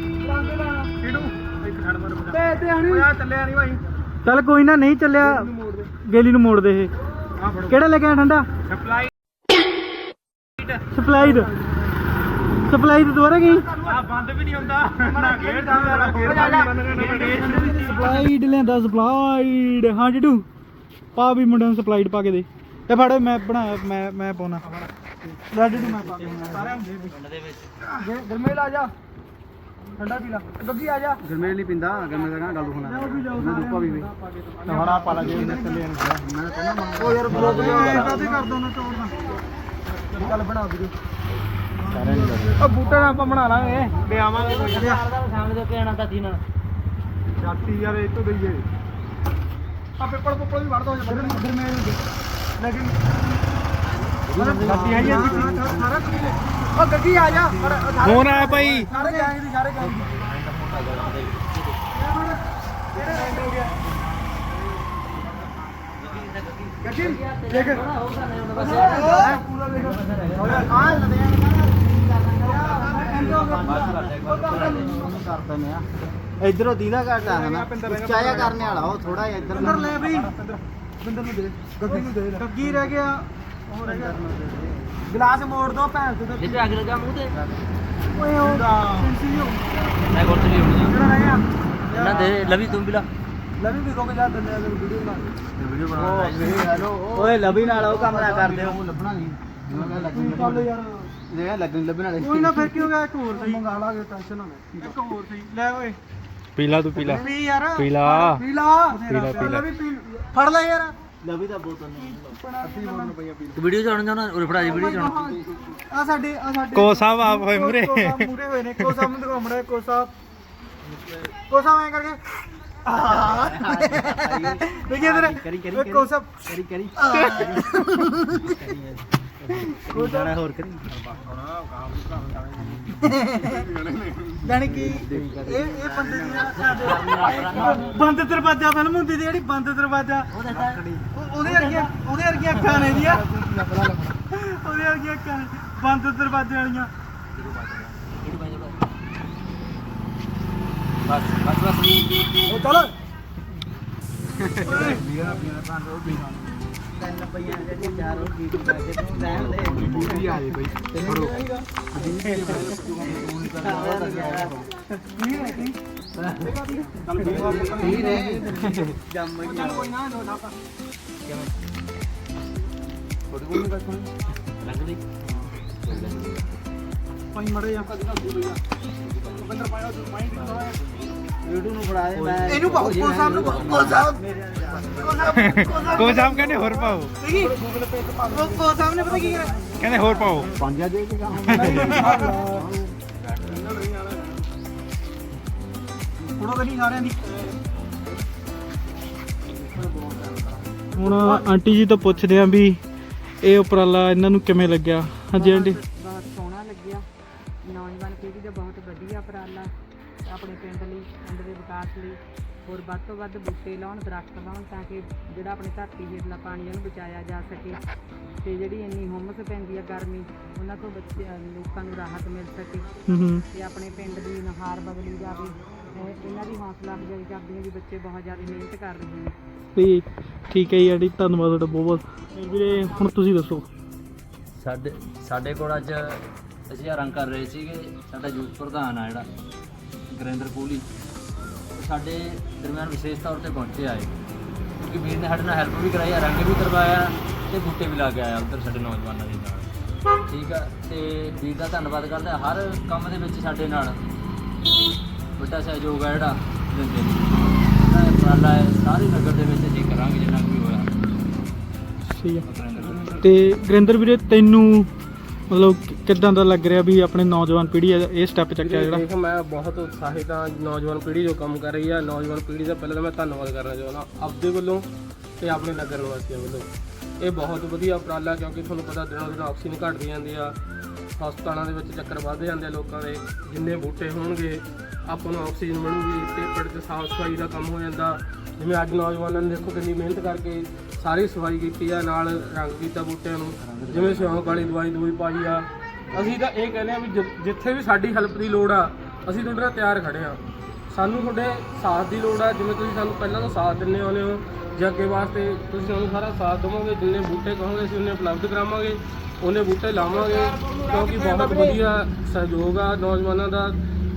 ਤੇ ਤੇ ਹਣੀ ਆ ਚੱਲਿਆ ਨਹੀਂ ਭਾਈ। ਚੱਲ ਕੋਈ ਨਾ ਨਹੀਂ ਚੱਲਿਆ। ਦੇ ਗੇਲੀ ਨੂੰ ਮੋੜ ਦੇ ਇਹ। ਆ ਫੜੋ। ਕਿਹੜਾ ਲੈ ਕੇ ਆਇਆ ਠੰਡਾ? ਸਪਲਾਈ ਸਪਲਾਈਡ ਸਪਲਾਈਡ ਦੁਬਾਰਾ ਗਈ ਆ ਬੰਦ ਵੀ ਨਹੀਂ ਹੁੰਦਾ। ਨਾ ਗੇੜ ਦਾ ਨਾ ਗੇੜ ਦਾ ਸਪਲਾਈਡ ਲੈਂਦਾ ਸਪਲਾਈਡ ਹਾਂ ਜੀਟੂ ਪਾ ਵੀ ਮੁੰਡੇ ਨੂੰ ਸਪਲਾਈਡ ਪਾ ਕੇ ਦੇ। ਇਹ ਫੜ ਮੈਂ ਬਣਾਇਆ ਮੈਂ ਮੈਂ ਪਾਉਣਾ। ਲੈ ਮੈਂ ਪਾ ਕੇ ਸਾਰੇ ਹੁੰਦੇ ਵੀ। ਗਰਮੇਲ ਆ ਜਾ। ਠੰਡਾ ਪੀ ਲਾ। ਗੱਗੀ ਆ ਜਾ। ਗਰਮੇਲ ਨਹੀਂ ਪਿੰਦਾ ਗਰਮੇਲ ਦਾ ਗੱਲ ਹੋਣਾ ਮੈਂ ਦੁੱਪਾ ਵੀ ਵੀ ਹੁਣ ਆ ਪਾਲਾ ਜੇ ਇਹਨੇ ਚੱਲੇ ਮੈਂ ਕਹਿੰਦਾ ਉਹ ਯਾਰ ਬਲੌਗ ਕਾਹਦੇ ਕਰ ਦੋ ਨਾ ਤੋੜਨਾ ਗੱਲ ਬਣਾ ਵੀਡੀਓ ਉਹ ਬੂਟਾ ਨਾਲ ਆਪਾਂ ਬਣਾ ਲਾਂਗੇ। ਤੇ ਆਵਾਂਗੇ ਸਾਹਮਣੇ ਤੋਂ ਕਹਿਣਾ ਤਾਂ ਸੀ ਨਾਲ। ਜਾਤੀ ਯਾਰ ਇਹ ਤੋਂ ਗਈ ਏ। ਆ ਪੇਪਰ ਪੇਪਰ ਵੀ ਵੜ ਦੋ ਗਰਮੇਲ ਲੇਕਿਨ ਜਾਤੀ ਆਈ ਹੈ ਸਾਰਾ ਉਹ ਗੱਗੀ ਆ ਜਾ ਫੋਨ ਆਇਆ ਭਾਈ। ਸਾਰੇ ਗੈਂਗ ਦੀ ਸਾਰੇ ਗੈਂਗ ਦੀ ਗੱਗੀ ਦੇਖ ਪੂਰਾ ਦੇਖ ਆ ਇਧਰੋਂ ਦੀਦਾ ਘਟ ਆ ਨਾ ਚਾਇਆ ਕਰਨੇ ਵਾਲਾ ਉਹ ਥੋੜਾ ਜਿਹਾ ਇੱਧਰ ਲੈ। ਬਈ। ਬਿੰਦਰ ਨੂੰ ਦੇ। ਗੱਗੀ ਨੂੰ ਦੇ। ਗੱਗੀ ਰਹਿ ਗਿਆ। ਉਹ ਰਹਿ ਗਿਆ ਗਲਾਸ ਮੋੜ ਦੋ ਭੈਣ ਤੇ ਜਿੱਥੇ ਅੱਗ ਲੱਗਾ ਮੂੰਹ ਤੇ। ਓਏ ਉਹ ਮੈਂ ਗੁਰਤ ਵੀ ਹੋਣੀ ਜਿਹੜਾ ਰਹਿ ਗਿਆ ਨਾ ਦੇ ਲਵੀ ਤੂੰ ਵੀ ਲਾ। ਲਵੀ ਵੀ ਕਹੋਗੇ ਜਾ ਦਿੰਦੇ। ਆ ਵੀਡੀਓ ਬਣਾ ਵੀਡੀਓ ਬਣਾ ਓਏ ਲਵੀ ਨਾਲ ਉਹ ਕੰਮ ਨਾ ਕਰਦੇ ਉਹ ਲੱਭਣਾ ਨਹੀਂ। ਚੱਲ ਯਾਰ। ਜੇ ਲੱਗਣ ਲੱਭਣ ਵਾਲੇ ਕੋਈ ਨਾ ਫਿਰ ਕੀ ਹੋ ਗਿਆ? ਇੱਕ ਹੋਰ ਸਹੀ। ਮੰਗਾ ਲਾਂਗੇ ਟੈਨਸ਼ਨ ਨਾ ਲੈ। ਇੱਕ ਹੋਰ ਸਹੀ। ਲੈ ਓਏ। ਪੀਲਾ ਤੂੰ ਪੀਲਾ ਪੀ ਯਾਰ। ਪੀਲਾ ਪੀ ਲਾ। ਪੀਲਾ, ਪੀਲਾ। ਲਵੀ ਪੀ ਫੜ ਲੈ ਯਾਰ। ਲਵੀ ਦਾ ਬੋਤਲ ਨਹੀਂ ਵੀਡੀਓ ਫੜਾ ਦੇ ਵੀਡੀਓ ਚਾਉਣ ਆ ਸਾਡੇ ਆ ਸਾਡੇ ਕੋ ਸਾਹਿਬ ਆਪ ਹੋਏ ਮੂਰੇ ਮੂਰੇ ਹੋਏ ਨੇ। ਕੋ ਸਾਹਿਬ ਨੂੰ ਦਿਖਾਉਣ ਮੜਾ ਕੋ ਸਾਹਿਬ। ਕੋ ਸਾਹਿਬ ਐ ਕਰਕੇ। ਦੇਖਿਆ ਤੇਰਾ ਕਰੀ ਕਰੀ ਕੋ ਸਾਹਿਬ। ਕਰੀ ਕਰੀ। ਕੋ ਸਾਹਿਬ। ਹੋਰ ਕਰੀ। ਜਾਨੀ ਕਿ ਇਹ ਇਹ ਬੰਦੇ ਦੀ ਦਰਵਾਜ਼ਾ ਫਿਲਮ ਹੁੰਦੀ ਸੀ ਜਿਹੜੀ ਬੰਦ ਦਰਵਾਜ਼ਾ। ਉਹ- ਉਹਦੇ ਵਰਗੀਆਂ ਉਹਦੇ ਵਰਗੀਆਂ ਅੱਖਾਂ ਨੇ ਦੀਆਂ ਉਹਦੇ ਵਰਗੀਆਂ ਅੱਖਾਂ ਨੇ। ਬੰਦ ਦਰਵਾਜ਼ੇ ਵਾਲੀਆਂ। ਬਸ ਬਸ ਬਸ। ਉਹ ਚੱਲ ਤਿੰਨ ਪਈਆਂ ਜਿਹੜੇ ਚਾਰ ਉਹ ਕੀ ਕਰ ਕੇ ਤੂੰ ਰਹਿਣ ਦੇ ਬੂਟੀ ਆ ਜੇ ਬਈ ਫੜੋ ਚੱਲ ਠੀਕ ਨੇ ਜੰਮ ਗਿਆ ਕੋਈ ਨਾ ਦੋ ਨਾ ਲੱਗ ਲਈ ਪਾਈ ਮੜੇ ਆ ਬੰਦਰ ਪਾਇਆ ਤੂੰ ਮਾਈਂਡ ਨਹੀਂ ਵੀਡੀਓ ਨੂੰ ਫੜਾ ਦੇ ਮੈਂ ਇਹਨੂੰ ਪਾਓ ਕੋ ਸਾਹਿਬ ਨੂੰ ਪਾਓ ਕੋ ਸਾਹਿਬ ਕੋ ਸਾਹਿਬ ਕਹਿੰਦੇ ਹੋਰ ਪਾਓ। ਕੋ ਸਾਹਿਬ ਨੇ ਪਤਾ ਕੀ ਕਰਿਆ ਕਹਿੰਦੇ ਹੋਰ ਪਾਓ। ਪੰਜਾ ਦੇ ਕੇ ਕੰਮ ਫੋਟੋ ਕਰੀ ਸਾਰਿਆਂ ਦੀ ਹੁਣ ਆਂਟੀ ਜੀ ਤੋਂ ਪੁੱਛਦੇ ਆਂ ਵੀ ਇਹ ਉਪਰਾਲਾ ਇਹਨਾਂ ਨੂੰ ਕਿਵੇਂ ਲੱਗਿਆ? ਹਾਂਜੀ ਆਂਟੀ। ਬਹੁਤ ਸੋਹਣਾ ਲੱਗਿਆ। ਨੌਜਵਾਨ ਪੀੜ੍ਹੀ ਦਾ ਬਹੁਤ ਵਧੀਆ ਉਪਰਾਲਾ। ਆਪਣੇ ਪਿੰਡ ਲਈ ਪਿੰਡ ਦੇ ਵਿਕਾਸ ਲਈ। ਹੋਰ ਵੱਧ ਤੋਂ ਵੱਧ ਬੂਟੇ ਲਾਉਣ ਦਰਖਤ ਲਾਉਣ ਤਾਂ ਕਿ ਜਿਹੜਾ ਆਪਣੀ ਧਰਤੀ ਹੇਠਲਾ ਪਾਣੀ ਉਹਨੂੰ ਬਚਾਇਆ ਜਾ ਸਕੇ। ਤੇ ਜਿਹੜੀ ਇੰਨੀ ਹੁੰਮਸ ਪੈਂਦੀ ਆ ਗਰਮੀ ਉਹਨਾਂ ਤੋਂ ਬੱਚੇ ਲੋਕਾਂ ਨੂੰ ਰਾਹਤ ਮਿਲ ਸਕੇ। ਹੂੰ ਹੂੰ। ਤੇ ਆਪਣੇ ਪਿੰਡ ਦੀ ਨਹਾਰ ਬਦਲੀ ਜਾਵੇ। ਇਹ- ਇਹਨਾਂ ਦੀ ਹੌਸਲਾ ਅਫਜ਼ਾਈ ਕਰਦੀ ਹੈ ਵੀ ਬੱਚੇ ਬਹੁਤ ਜ਼ਿਆਦਾ ਮਿਹਨਤ ਕਰ ਰਹੇ ਨੇ। ਵੀ ਠੀਕ ਹੈ ਜੀ ਆਂਟੀ ਧੰਨਵਾਦ ਤੁਹਾਡਾ ਬਹੁਤ ਬਹੁਤ। ਵੀਰੇ ਹੁਣ ਤੁਸੀਂ ਦੱਸੋ। ਸਾਡੇ ਸਾਡੇ ਕੋਲ ਅੱਜ ਅਸੀਂ ਆਰੰਗ ਕਰ ਰਹੇ ਸੀਗੇ। ਸਾਡਾ ਯੂਥ ਪ੍ਰਧਾਨ ਆ ਜਿਹੜਾ ਗੁਰਿੰਦਰ ਕੋਹਲੀ। ਸਾਡੇ ਦਰਮਿਆਨ ਵਿਸ਼ੇਸ਼ ਤੌਰ ਤੇ ਪਹੁੰਚੇ ਆਏ ਕਿਉਂਕਿ ਵੀਰ ਨੇ ਸਾਡੇ ਨਾਲ ਹੈਲਪ ਵੀ ਕਰਾਈ ਰੰਗ ਵੀ ਕਰਵਾਇਆ ਤੇ ਬੂਟੇ ਵੀ ਲਾ ਕੇ ਆਇਆ ਉੱਧਰ ਸਾਡੇ ਨੌਜਵਾਨਾਂ ਦੇ ਨਾਲ। ਠੀਕ ਆ ਤੇ ਵੀਰ ਦਾ ਧੰਨਵਾਦ ਕਰਦੇ ਹਾਂ। ਹਰ ਕੰਮ ਦੇ ਵਿੱਚ ਸਾਡੇ ਨਾਲ ਵੱਡਾ ਸਹਿਯੋਗ ਆ ਜਿਹੜਾ ਦਿੰਦੇ ਨੇ। ਉਪਰਾਲਾ ਹੈ ਸਾਰੇ ਨਗਰ ਦੇ ਵਿੱਚ ਅਸੀਂ ਕਰਾਂਗੇ ਜਿੰਨਾ ਵੀ ਹੋਇਆ। ਸਹੀ ਕੋਹਲੀ ਤੇ ਗੁਰਿੰਦਰ ਵੀਰੇ ਤੈਨੂੰ ਮਤਲਬ ਕਿੱਦਾਂ ਦਾ ਲੱਗ ਰਿਹਾ ਵੀ ਆਪਣੇ ਨੌਜਵਾਨ ਪੀੜ੍ਹੀ ਆ ਇਹ ਸਟੈਪ ਚੱਕਿਆ ਜਿਹੜਾ? ਦੇਖ ਮੈਂ ਬਹੁਤ ਉਤਸ਼ਾਹਿਤ ਹਾਂ ਨੌਜਵਾਨ ਪੀੜ੍ਹੀ ਜੋ ਕੰਮ ਕਰ ਰਹੀ ਆ ਨੌਜਵਾਨ ਪੀੜ੍ਹੀ ਦਾ ਪਹਿਲਾਂ ਤਾਂ ਮੈਂ ਧੰਨਵਾਦ ਕਰਨਾ ਚਾਹੁੰਦਾ। ਆਪਦੇ ਵੱਲੋਂ ਤੇ ਆਪਣੇ ਨਗਰ ਨਿਵਾਸੀਆਂ ਵੱਲੋਂ। ਇਹ ਬਹੁਤ ਵਧੀਆ ਉਪਰਾਲਾ ਕਿਉਂਕਿ ਤੁਹਾਨੂੰ ਪਤਾ ਦਿਨੋਂ ਦਿਨ ਆਕਸੀਜਨ ਘਟਦੀ ਜਾਂਦੀ ਆ। ਹਸਪਤਾਲਾਂ ਦੇ ਵਿੱਚ ਚੱਕਰ ਵੱਧਦੇ ਜਾਂਦੇ ਆ ਲੋਕਾਂ ਦੇ। ਜਿੰਨੇ ਬੂਟੇ ਹੋਣਗੇ ਆਪਾਂ ਨੂੰ ਆਕਸੀਜਨ ਮਿਲੂਗੀ ਤੇ ਪਿੰਡ 'ਚ ਸਾਫ਼ ਸਫ਼ਾਈ ਦਾ ਕੰਮ ਹੋ ਜਾਂਦਾ। ਜਿਵੇਂ ਅੱਜ ਨੌਜਵਾਨਾਂ ਨੇ ਦੇਖੋ ਕਿੰਨੀ ਮਿਹਨਤ ਕਰਕੇ ਸਾਰੀ ਸਫ਼ਾਈ ਕੀਤੀ ਆ, ਨਾਲ ਰੰਗ ਕੀਤਾ ਬੂਟਿਆਂ ਨੂੰ, ਜਿਵੇਂ ਸਿਉਂਕ ਵਾਲੀ ਦਵਾਈ ਦਵਾਈ ਪਾਈ ਆ। ਅਸੀਂ ਤਾਂ ਇਹ ਕਹਿੰਦੇ ਆ ਵੀ ਜਿ- ਜਿੱਥੇ ਵੀ ਸਾਡੀ ਹੈਲਪ ਦੀ ਲੋੜ ਆ, ਅਸੀਂ ਤੁਹਾਡੇ ਨਾਲ ਤਿਆਰ ਖੜੇ ਆ। ਸਾਨੂੰ ਤੁਹਾਡੇ ਸਾਥ ਦੀ ਲੋੜ ਆ, ਜਿਵੇਂ ਤੁਸੀਂ ਸਾਨੂੰ ਪਹਿਲਾਂ ਤੋਂ ਸਾਥ ਦਿੰਦੇ ਆਉਂਦੇ ਹੋ, ਜੇ ਅੱਗੇ ਵਾਸਤੇ ਤੁਸੀਂ ਸਾਨੂੰ ਸਾਰਾ ਸਾਥ ਦੇਵੋਗੇ, ਜਿੰਨੇ ਬੂਟੇ ਕਹੋਗੇ ਅਸੀਂ ਉਹਨੇ ਉਪਲਬਧ ਕਰਾਵਾਂਗੇ, ਉਹਨੇ ਬੂਟੇ ਲਾਵਾਂਗੇ, ਕਿਉਂਕਿ ਬਹੁਤ ਵਧੀਆ ਸਹਿਯੋਗ ਆ ਨੌਜਵਾਨਾਂ ਦਾ।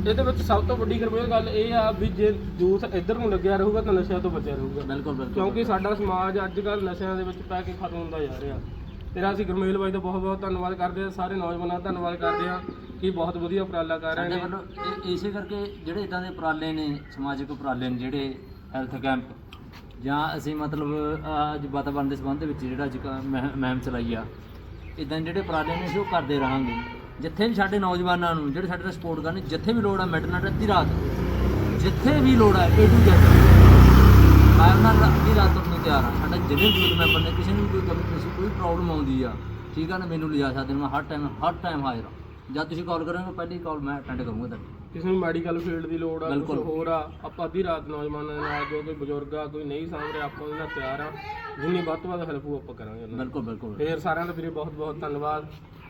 ਇਹਦੇ ਵਿੱਚ ਸਭ ਤੋਂ ਵੱਡੀ ਗਰਮੇਲ ਗੱਲ ਇਹ ਆ ਵੀ ਜੇ ਯੂਥ ਇੱਧਰ ਨੂੰ ਲੱਗਿਆ ਰਹੂਗਾ ਤਾਂ ਨਸ਼ਿਆਂ ਤੋਂ ਬਚਿਆ ਰਹੂਗਾ। ਬਿਲਕੁਲ ਬਿਲਕੁਲ ਕਿਉਂਕਿ ਸਾਡਾ ਸਮਾਜ ਅੱਜ ਕੱਲ੍ਹ ਨਸ਼ਿਆਂ ਦੇ ਵਿੱਚ ਪੈ ਕੇ ਖਤਮ ਹੁੰਦਾ ਜਾ ਰਿਹਾ। ਤੇਰਾ ਅਸੀਂ ਗੁਰਮੇਲ ਬਾਈ ਦਾ ਬਹੁਤ ਬਹੁਤ ਧੰਨਵਾਦ ਕਰਦੇ ਹਾਂ ਸਾਰੇ ਨੌਜਵਾਨਾਂ ਦਾ ਧੰਨਵਾਦ ਕਰਦੇ ਹਾਂ ਕਿ ਬਹੁਤ ਵਧੀਆ ਉਪਰਾਲਾ ਕਰ ਰਹੇ ਸਾਡੇ ਨੇ। ਵੱਲੋਂ ਇਹ- ਇਸੇ ਕਰਕੇ ਜਿਹੜੇ ਇਦਾਂ ਦੇ ਉਪਰਾਲੇ ਨੇ ਸਮਾਜਿਕ ਉਪਰਾਲੇ ਨੇ ਜਿਹੜੇ ਹੈਲਥ ਕੈਂਪ ਜਾਂ ਅਸੀਂ ਮਤਲਬ ਅਹ, ਅੱਜ ਵਾਤਾਵਰਣ ਦੇ ਸੰਬੰਧ ਵਿੱਚ ਜਿਹੜਾ ਅੱਜ ਕ- ਮਹਿ- ਮੁਹਿੰਮ ਚਲਾਈ ਆ ਇਦਾਂ ਜਿਹੜੇ ਉਪਰਾਲੇ ਨੇ ਅਸੀਂ ਉਹ ਕਰਦੇ ਰਹਾਂਗੇ। ਜਿੱਥੇ ਵੀ ਸਾਡੇ ਨੌਜਵਾਨਾਂ ਨੂੰ ਜਿਹੜੇ ਸਾਡੇ ਨਾਲ ਸਪੋਰਟ ਕਰਨ ਜਿੱਥੇ ਵੀ ਲੋੜ ਆ ਮਿਡਨਾਈਟ ਅੱਧੀ ਰਾਤ ਜਿੱਥੇ ਵੀ ਲੋੜ ਆ ਏ ਟੂ ਜ਼ੈਡ ਮੈਂ ਉਹਨਾਂ ਨਾਲ ਅੱਧੀ ਰਾਤ ਤੁਰਨ ਨੂੰ ਤਿਆਰ ਆ ਸਾਡਾ ਜਿਹੜੇ ਵੀ ਮੈਂਬਰ ਨੇ ਕਿਸੇ ਨੂੰ ਕੋਈ ਕਮੀ ਪੇਸ਼ੀ ਕੋਈ ਪ੍ਰੋਬਲਮ ਆਉਂਦੀ ਆ ਠੀਕ ਆ ਨਾ ਮੈਨੂੰ ਲਿਜਾ ਸਕਦੇ ਨੇ ਮੈਂ ਹਰ ਟਾਈਮ ਹਰ ਟਾਈਮ ਹਾਜ਼ਰ ਆ ਜਦ ਤੁਸੀਂ ਕਾਲ ਕਰੋਗੇ ਪਹਿਲੀ ਕਾਲ ਮੈਂ ਅਟੈਂਡ ਕਰੂੰਗਾ ਤੁਹਾਡੀ। ਕਿਸੇ ਨੂੰ ਮੈਡੀਕਲ ਫੀਲਡ ਦੀ ਲੋੜ ਆ ਕੁਝ। ਹੋਰ ਆ ਆਪਾਂ ਅੱਧੀ ਰਾਤ ਨੌਜਵਾਨਾਂ ਦੇ ਨਾਲ ਜੋ ਕੋਈ ਬਜ਼ੁਰਗ ਆ ਕੋਈ ਨਹੀਂ ਸਾਂਭ ਰਿਹਾ ਆਪਾਂ ਉਹਦੇ ਨਾਲ ਤਿਆਰ ਆ। ਜਿੰਨੀ ਵੱਧ ਤੋਂ ਵੱਧ ਹੈਲਪ ਉਹ ਆਪਾਂ ਕਰਾਂਗੇ ਉਹਨਾਂ। ਬਿਲਕੁਲ ਬਿਲਕੁਲ। ਫੇਰ ਸਾਰਿਆਂ ਦਾ ਵੀਰੇ ਬਹੁਤ ਬਹੁਤ ਧੰਨਵਾਦ।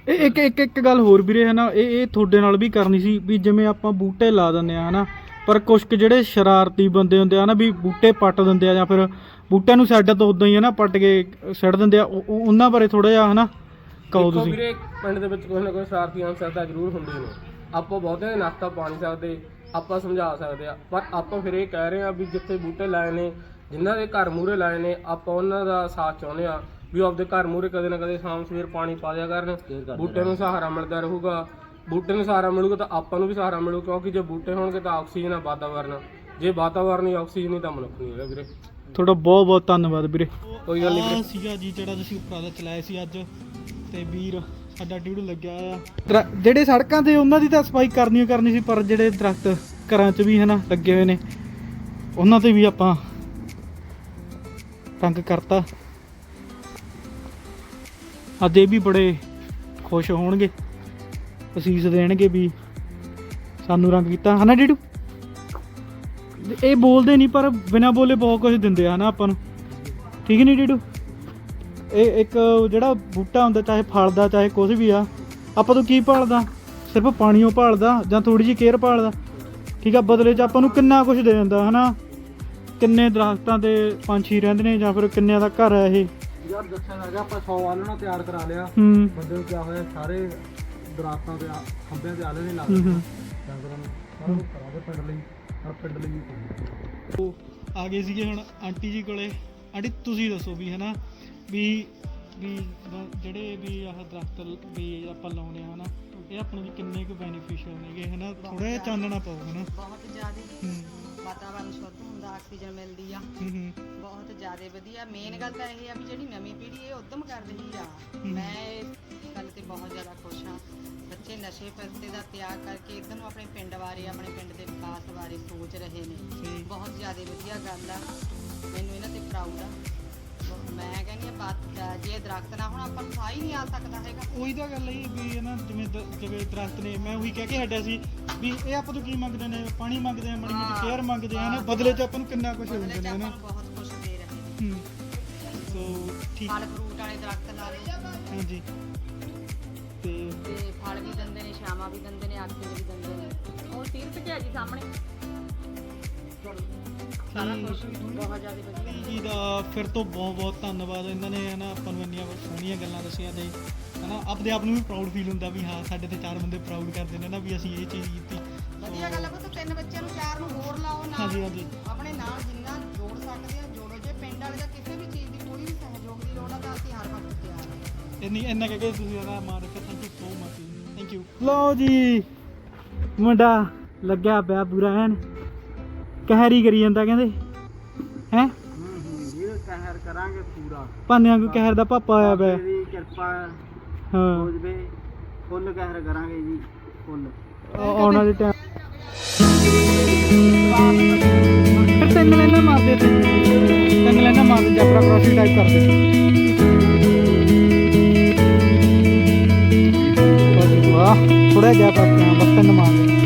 ਇਹ ਇੱਕ ਇੱਕ ਇੱਕ ਗੱਲ ਹੋਰ ਵੀਰੇ ਹੈ ਨਾ ਇਹ ਇਹ ਤੁਹਾਡੇ ਨਾਲ ਵੀ ਕਰਨੀ ਸੀ ਵੀ ਜਿਵੇਂ ਆਪਾਂ ਬੂਟੇ ਲਾ ਦਿੰਦੇ ਆ ਹਨਾ ਪਰ ਕੁਝ ਕੁ ਜਿਹੜੇ ਸ਼ਰਾਰਤੀ ਬੰਦੇ ਹੁੰਦੇ ਆ ਨਾ ਵੀ ਬੂਟੇ ਪੱਟ ਦਿੰਦੇ ਆ ਜਾਂ ਫਿਰ ਬੂਟਿਆਂ ਨੂੰ ਸਾਈਡਾਂ ਤੋਂ ਉਦਾਂ ਹੀ ਹੈ ਨਾ ਪੱਟ ਕੇ ਸਿੱਟ ਦਿੰਦੇ ਆ ਉਹ- ਉਹ- ਉਹਨਾਂ ਬਾਰੇ ਥੋੜਾ ਜਿਹਾ ਹਨਾ ਕਹੋ ਦੇਖੋ ਤੁਸੀਂ। ਵੀਰੇ ਪਿੰਡ ਦੇ ਵਿੱਚ ਕੋਈ ਨਾ ਕੋਈ ਸ਼ਰਾਰਤੀ ਅਨਸਰ ਤਾਂ ਜ਼ਰੂਰ ਹੁੰਦੇ ਨੇ। ਆਪਾਂ ਬਹੁਤਿਆਂ ਦੇ ਨੱਕ ਪਾ ਨਹੀਂ ਸਕਦੇ ਆਪਾਂ ਸਮਝਾ ਸਕਦੇ ਆ ਪਰ ਆਪਾਂ ਫਿਰ ਇਹ ਕਹਿ ਰਹੇ ਆ ਵੀ ਜਿੱਥੇ ਬੂਟੇ ਲਾਏ ਨੇ ਜਿਨ੍ਹਾਂ ਦੇ ਘਰ ਮੂਰੇ ਲਾਏ ਨੇ ਆਪਾਂ ਉਹਨਾਂ ਦਾ ਸਾਥ ਚਾਹੁੰਦੇ ਆ ਵੀ ਉਹ ਆਪਦੇ ਘਰ ਮੂਰੇ ਕਦੇ ਨਾ ਕਦੇ ਸ਼ਾਮ ਸਵੇਰ ਪਾਣੀ ਪਾ ਦਿਆ ਕਰਨ ਬੂਟੇ ਨੂੰ ਸਹਾਰਾ ਮਿਲਦਾ ਰਹੂਗਾ। ਬੂਟੇ ਨੂੰ ਸਹਾਰਾ ਮਿਲੂਗਾ ਤਾਂ ਆਪਾਂ ਨੂੰ ਵੀ ਸਹਾਰਾ ਮਿਲੂ ਕਿਉਂਕਿ ਜੇ ਬੂਟੇ ਹੋਣਗੇ ਤਾਂ ਆਕਸੀਜਨ ਆ ਵਾਤਾਵਰਨ। ਜੇ ਵਾਤਾਵਰਨ ਹੀ ਆਕਸੀਜਨ ਨਹੀਂ ਤਾਂ ਮਨੁੱਖ ਨਹੀਂ ਹੈਗਾ ਵੀਰੇ। ਤੁਹਾਡਾ ਬਹੁਤ ਬਹੁਤ ਧੰਨਵਾਦ ਵੀਰੇ। ਕੋਈ ਗੱਲ ਨਹੀਂ ਵੀਰੇ। ਸੀਗਾ ਜੀ ਜਿਹੜਾ ਤੁਸੀਂ ਉਪਰਾਲਾ ਚਲਾਇਆ ਸੀ ਅੱਜ ਤੇ ਵੀਰ ਸਾਡਾ ਡਿਊਟੀ ਲੱਗਿਆ ਆ ਜਿਹੜੇ ਸੜਕਾਂ ਤੇ ਉਹਨਾਂ ਦੀ ਤਾਂ ਸਫ਼ਾਈ ਕਰਨੀ ਕਰਨੀ ਸੀ ਪਰ ਜਿਹੜੇ ਦਰਖਤ ਘਰਾਂ 'ਚ ਵੀ ਹਨਾ ਲੱਗੇ ਹੋਏ ਨੇ ਉਹਨਾਂ ਤੇ ਵੀ ਆਪਾਂ ਤੰਗ ਕਰਤਾ। ਅੱਜ ਇਹ ਵੀ ਬੜੇ ਖੁਸ਼ ਹੋਣਗੇ, ਅਸੀਸ ਦੇਣਗੇ ਵੀ ਸਾਨੂੰ ਰੰਗ ਕੀਤਾ, ਹਨਾ ਡਿਡੂ? ਇਹ ਬੋਲਦੇ ਨਹੀਂ, ਪਰ ਬਿਨਾਂ ਬੋਲੇ ਬਹੁਤ ਕੁਝ ਦਿੰਦੇ ਆ, ਹਨਾ ਆਪਾਂ ਨੂੰ। ਠੀਕ ਨਹੀਂ ਡਿਡੂ? ਇਹ ਇੱਕ ਜਿਹੜਾ ਬੂਟਾ ਹੁੰਦਾ, ਚਾਹੇ ਫਲ ਦਾ, ਚਾਹੇ ਕੁਝ ਵੀ ਆ, ਆਪਾਂ ਤੋਂ ਕੀ ਭਾਲਦਾ? ਸਿਰਫ ਪਾਣੀਓ ਭਾਲਦਾ, ਜਾਂ ਥੋੜੀ ਜਿਹੀ ਕੇਅਰ ਭਾਲਦਾ? ਠੀਕ ਆ, ਬਦਲੇ 'ਚ ਆਪਾਂ ਨੂੰ ਕਿੰਨਾ ਕੁਝ ਦੇ ਦਿੰਦਾ, ਹਨਾ? ਕਿੰਨੇ ਦਰਖਤਾਂ ਤੇ ਪੰਛੀ ਰਹਿੰਦੇ ਨੇ, ਜਾਂ ਫਿਰ ਕਿੰਨਿਆਂ ਦਾ ਘਰ ਹੈ ਇਹ? ਯਾਰ ਦੱਸਿਆ ਲੱਗਾ ਆਪਾਂ 100 ਆਲਣਾ ਤਿਆਰ ਕਰਾ ਲਿਆ। ਹੂੰ। ਬੰਦੇ ਨੂੰ ਕਿਹਾ ਹੋਇਆ ਸਾਰੇ ਦਰਖਤਾਂ ਦੇ ਆ- ਖੰਭਿਆਂ ਤੇ ਆਲੇ ਨਹੀਂ ਲਾ ਹੂੰ ਹੂੰ। ਡੰਗਰਾਂ ਨੂੰ ਸਾਰਾ ਕੁਝ ਕਰਾ ਦੇ ਪਿੰਡ ਲਈ ਔਰ ਪਿੰਡ ਲਈ ਵੀ। ਉਹ ਆ ਗਏ ਸੀਗੇ ਹੁਣ ਆਂਟੀ ਜੀ ਕੋਲੇ। ਆਂਟੀ ਤੁਸੀਂ ਦੱਸੋ ਵੀ ਹਨਾ ਵੀ ਵੀ ਬ- ਜਿਹੜੇ ਵੀ ਆਹ ਦਰਖਤ ਲ- ਵੀ ਆਪਾਂ ਲਾਉਣੇ ਆ ਹਨਾ ਇਹ ਆਪਣੇ ਲਈ ਕਿੰਨੇ ਕੁ ਬੈਨੀਫੀਸ਼ੀਅਲ ਨੇਗੇ ਹਨਾ? ਥੋੜਾ ਜਿਹਾ ਚਾਨਣਾ ਪਾਓ ਹਨਾ? ਬਹੁਤ ਜ਼ਿਆਦਾ ਹੂੰ। ਵਾਤਾਵਰਨ ਸ਼ੁੱਧ ਹੁੰਦਾ ਆਕਸੀਜਨ ਮਿਲਦੀ ਆ। ਹੂੰ ਹੂੰ। ਬਹੁਤ ਜ਼ਿਆਦਾ ਵਧੀਆ। ਮੇਨ ਗੱਲ ਤਾਂ ਇਹ ਆ ਵੀ ਜਿਹੜੀ ਨਵੀਂ ਪੀੜ੍ਹੀ ਇਹ ਉਦਮ ਕਰ ਰਹੀ ਆ। ਮੈਂ ਇਸ ਗੱਲ ਤੇ ਬਹੁਤ ਜ਼ਿਆਦਾ ਖੁਸ਼ ਹਾਂ। ਬੱਚੇ ਨਸ਼ੇ ਪੱਤੇ ਦਾ ਤਿਆਗ ਕਰਕੇ ਇੱਧਰ ਨੂੰ ਆਪਣੇ ਪਿੰਡ ਬਾਰੇ ਆਪਣੇ ਪਿੰਡ ਦੇ ਵਿਕਾਸ ਬਾਰੇ ਸੋਚ ਰਹੇ ਨੇ। ਬਹੁਤ ਜ਼ਿਆਦਾ ਵਧੀਆ ਗੱਲ ਆ। ਮੈਨੂੰ ਇਹਨਾਂ ਤੇ ਪ੍ਰਾਊਡ ਆ। ਮੈਂ ਕਹਿੰਦੀ ਆ ਬਾਤ ਜੇ ਦਰਖਤ ਨਾ ਹੋਣ ਆਪਾਂ ਨੂੰ ਸਾਹ ਹੀ ਨਹੀਂ ਆ ਸਕਦਾ ਹੈਗਾ। ਉਹੀ ਤਾਂ ਗੱਲ ਹੈ ਵੀ ਹੈ ਨਾ ਜਿਵੇਂ ਦ- ਜਿਵੇਂ ਦਰਖਤ ਨੇ ਮੈਂ ਉਹੀ ਕਹਿ ਕੇ ਹਟਿਆ ਸੀ ਵੀ ਇਹ ਆਪਾਂ ਤੋਂ ਕੀ ਮੰਗਦੇ ਨੇ? ਪਾਣੀ ਮੰਗਦੇ ਆ ਮਾੜੀ ਮੋਟੀ। ਕੇਅਰ ਮੰਗਦੇ ਆ ਨਾ ਬਦਲੇ 'ਚ ਆਪਾਂ ਨੂੰ ਕਿੰਨਾ ਕੁਝ ਬਦਲੇ ਦਿੰਦੇ ਚ ਨੇ ਆਪਾਂ ਨਾ ਨੂੰ ਬਹੁਤ ਕੁਝ ਦੇ ਰਹੇ ਨੇ। ਹੂੰ। ਸੋ ਠੀਕ। ਫਲ ਫਰੂਟ ਵਾਲੇ ਦਰਖਤ ਲਾ ਲਓ ਹਾਂਜੀ। ਤੇ ਤੇ ਫਲ ਵੀ ਦਿੰਦੇ ਨੇ ਛਾਵਾਂ ਵੀ ਦਿੰਦੇ ਨੇ ਆਕਸੀਜਨ ਵੀ ਦਿੰਦੇ ਨੇ। ਉਹ ਤੀਰਥ ਕੇ ਜੀ ਸਾਹਮਣੇ। ਸਾਰਾ ਕੁਝ ਬਹੁਤ ਜ਼ਿਆਦਾ ਵਧੀਆ ਜੀ ਦਾ ਫਿਰ ਤੋਂ ਬਹੁਤ ਬਹੁਤ ਧੰਨਵਾਦ। ਇਹਨਾਂ ਨੇ ਹਨਾ ਆਪਾਂ ਨੂੰ ਇੰਨੀਆਂ ਸੋਹਣੀਆਂ ਗੱਲਾਂ ਦੱਸੀਆਂ ਤੇ ਹਨਾ ਆਪਦੇ ਆਪ ਨੂੰ ਵੀ ਪ੍ਰਾਊਡ ਫੀਲ ਹੁੰਦਾ ਵੀ ਹਾਂ ਸਾਡੇ ਤੇ ਚਾਰ ਬੰਦੇ ਪ੍ਰਾਊਡ ਕਰਦੇ ਨੇ ਨਾ ਵੀ ਅਸੀਂ ਇਹ ਚੀਜ਼ ਕੀਤੀ। ਵਧੀਆ ਗੱਲ ਹੈ ਪੁੱਤ ਤਿੰਨ ਬੱਚਿਆਂ ਨੂੰ ਚਾਰ ਨੂੰ ਹੋਰ ਲਾਓ ਨਾਲ ਹਾਂਜੀ ਹਾਂਜੀ। ਆਪਣੇ ਨਾਲ ਜਿੰਨਾ ਜੋੜ ਸਕਦੇ ਆ ਜੋੜੋ। ਜੇ ਪਿੰਡ ਵਾਲੇ ਦਾ ਕਿਸੇ ਵੀ ਚੀਜ਼ ਦੀ ਕੋਈ ਵੀ ਸਹਿਯੋਗ ਦੀ ਲੋੜ ਆ ਤਾਂ ਅਸੀਂ ਹਰ ਵਕਤ ਤਿਆਰ ਹਾਂ ਇੰਨੀ ਇੰਨਾ ਕਹਿ ਕੇ ਤੁਸੀਂ ਉਹਦਾ ਮਾਰ ਕੇ thank you so much thank you ਲਓ ਜੀ ਮੁੰਡਾ ਲੱਗਿਆ ਪਿਆ ਪੂਰਾ ਐਨ। ਕਹਿਰੀ ਕਰੀ ਜਾਂਦਾ ਕਹਿੰਦੇ। ਹੈ? ਹੂੰ ਹੂੰ ਵੀਰ ਕਹਿਰ ਕਰਾਂਗੇ ਪੂਰਾ ਭਾਨਿਆਂ ਕੋ ਕਹਿਰ ਦਾ ਪਾਪਾ ਆਇਆ ਪਿਆ। ਕਿਰਪਾ ਹਾਂ। ਹੋ ਜਵੇ ਫੁੱਲ ਕਹਿਰ ਕਰਾਂਗੇ ਜੀ ਫੁੱਲ ਆਉਣ ਵਾਲੇ ਟਾਈਮ ਤਿੰਨ ਲੈਣਾ ਮਾਰਦੇ ਤੇ ਤਿੰਨ ਲੈਣਾ ਮਾਰਦੇ ਜੈਬਰਾ ਕ੍ਰਾਸਿੰਗ ਟਾਈਪ ਕਰਦੇ। ਵਾਹ ਥੋੜਾ ਜਿਹਾ ਕਰਦੇ ਹਾਂ ਬਸ ਤਿੰਨ ਮਾਰਦੇ।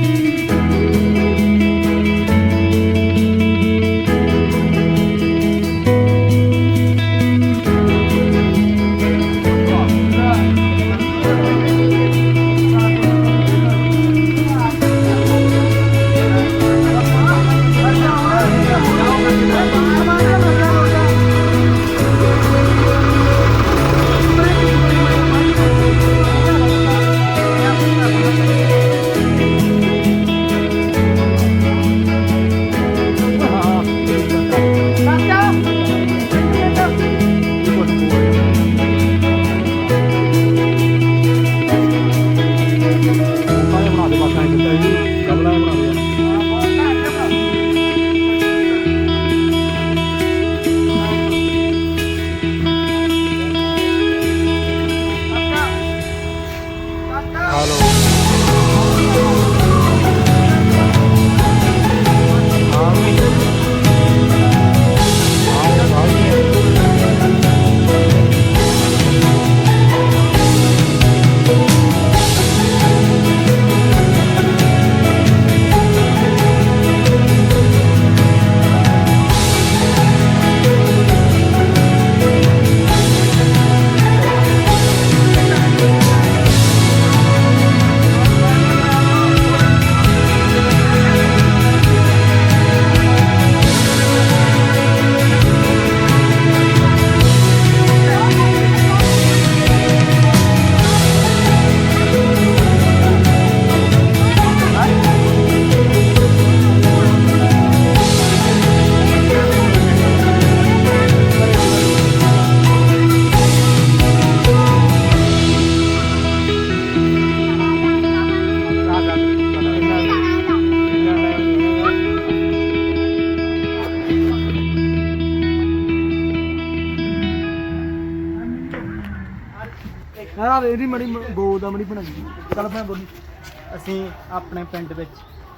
ਆਪਣੇ ਪਿੰਡ ਵਿੱਚ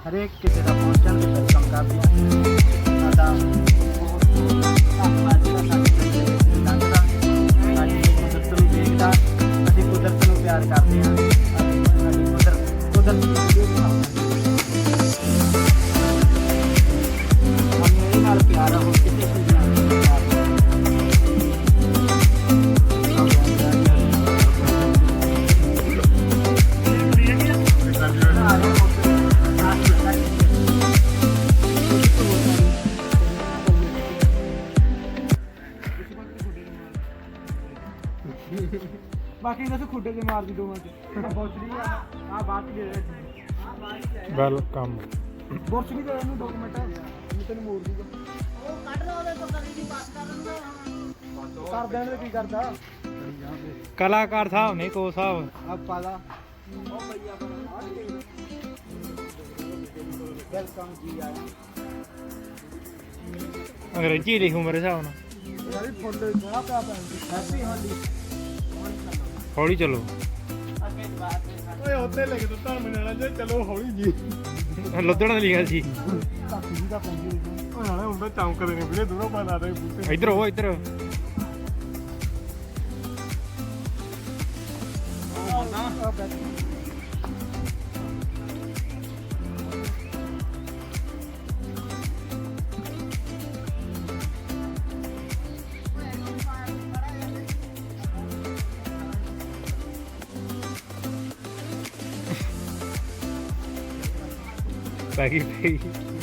ਹਰੇਕ ਕਿਸੇ ਦਾ ਪਹੁੰਚਣ ਦੇ ਵਿੱਚ ਕੰਮ ਕਰਦੇ ਹਾਂ ਸਾਡਾ ਆਪਣਾ ਜਿਹੜਾ ਸਾਡੇ ਪਿੰਡ ਦੇ ਵਿੱਚ ਲੰਘਦਾ ਸਾਡੀ ਕੁਦਰਤ ਨੂੰ ਦੇਖਦਾ, ਅਸੀਂ ਕੁਦਰਤ ਨੂੰ ਪਿਆਰ ਕਰਦੇ ਹਾਂ ਸਾਡੀ ਕੁਦਰਤ ਕੁਦਰਤ ਨੂੰ ਦੇਖਦਾ ਸਾਨੂੰ ਵੈਲਕਮ। ਬੋਚ ਵੀ ਦੇ ਇਹਨੂੰ ਡਾਕੂਮੈਂਟ ਮੈਂ ਤੈਨੂੰ ਮੋੜ ਦੂੰਗਾ। ਉਹ ਕੱਢ ਲਓ ਉਹਦੇ ਤੋਂ ਕਰੀ ਦੀ ਬਾਤ ਕਰਨ ਕਰ ਦੇਣ ਦੇ ਕੀ ਕਰਦਾ? ਕਲਾਕਾਰ ਸਾਹਿਬ ਨੇ ਕੋ ਸਾਹਿਬ। ਆਪਾਂ ਦਾ ਵੈਲਕਮ ਜੀ ਆਇਆ। ਅੰਗਰੇਜ਼ੀ ਲਿਖੂ ਮੇਰੇ ਹਿਸਾਬ ਨਾਲ। ਯਾਰ ਇਹ ਫੁੱਲ ਬੜਾ ਪਿਆ ਪੈਂਦੀ ਹੈਪੀ ਹੋਲੀ। ਹੌਲੀ ਚਲੋ। ਓਏ ਉੱਤੇ ਲਿਖ ਦਿੱਤਾ ਮੈਨੂੰ ਜੇ ਚਲੋ ਹੌਲੀ ਜੀ। ਲੁੱਦਣ ਲਿਖਿਆ ਸੀ। ਧੱਕ ਜੀ ਦਾ ਪੈਂਦੀ ਓਏ ਨਾਲੇ ਹੁੰਦਾ ਚੌਂਕਦੇ ਨੇ ਵੀਰੇ ਦੂਰੋਂ ਬਣਾ ਦੇ ਬੂਟੇ। ਇੱਧਰ ਹੋ ਇੱਧਰ। ਆ ਬੈਠ। ਪੈ ਗਈ ਪੈ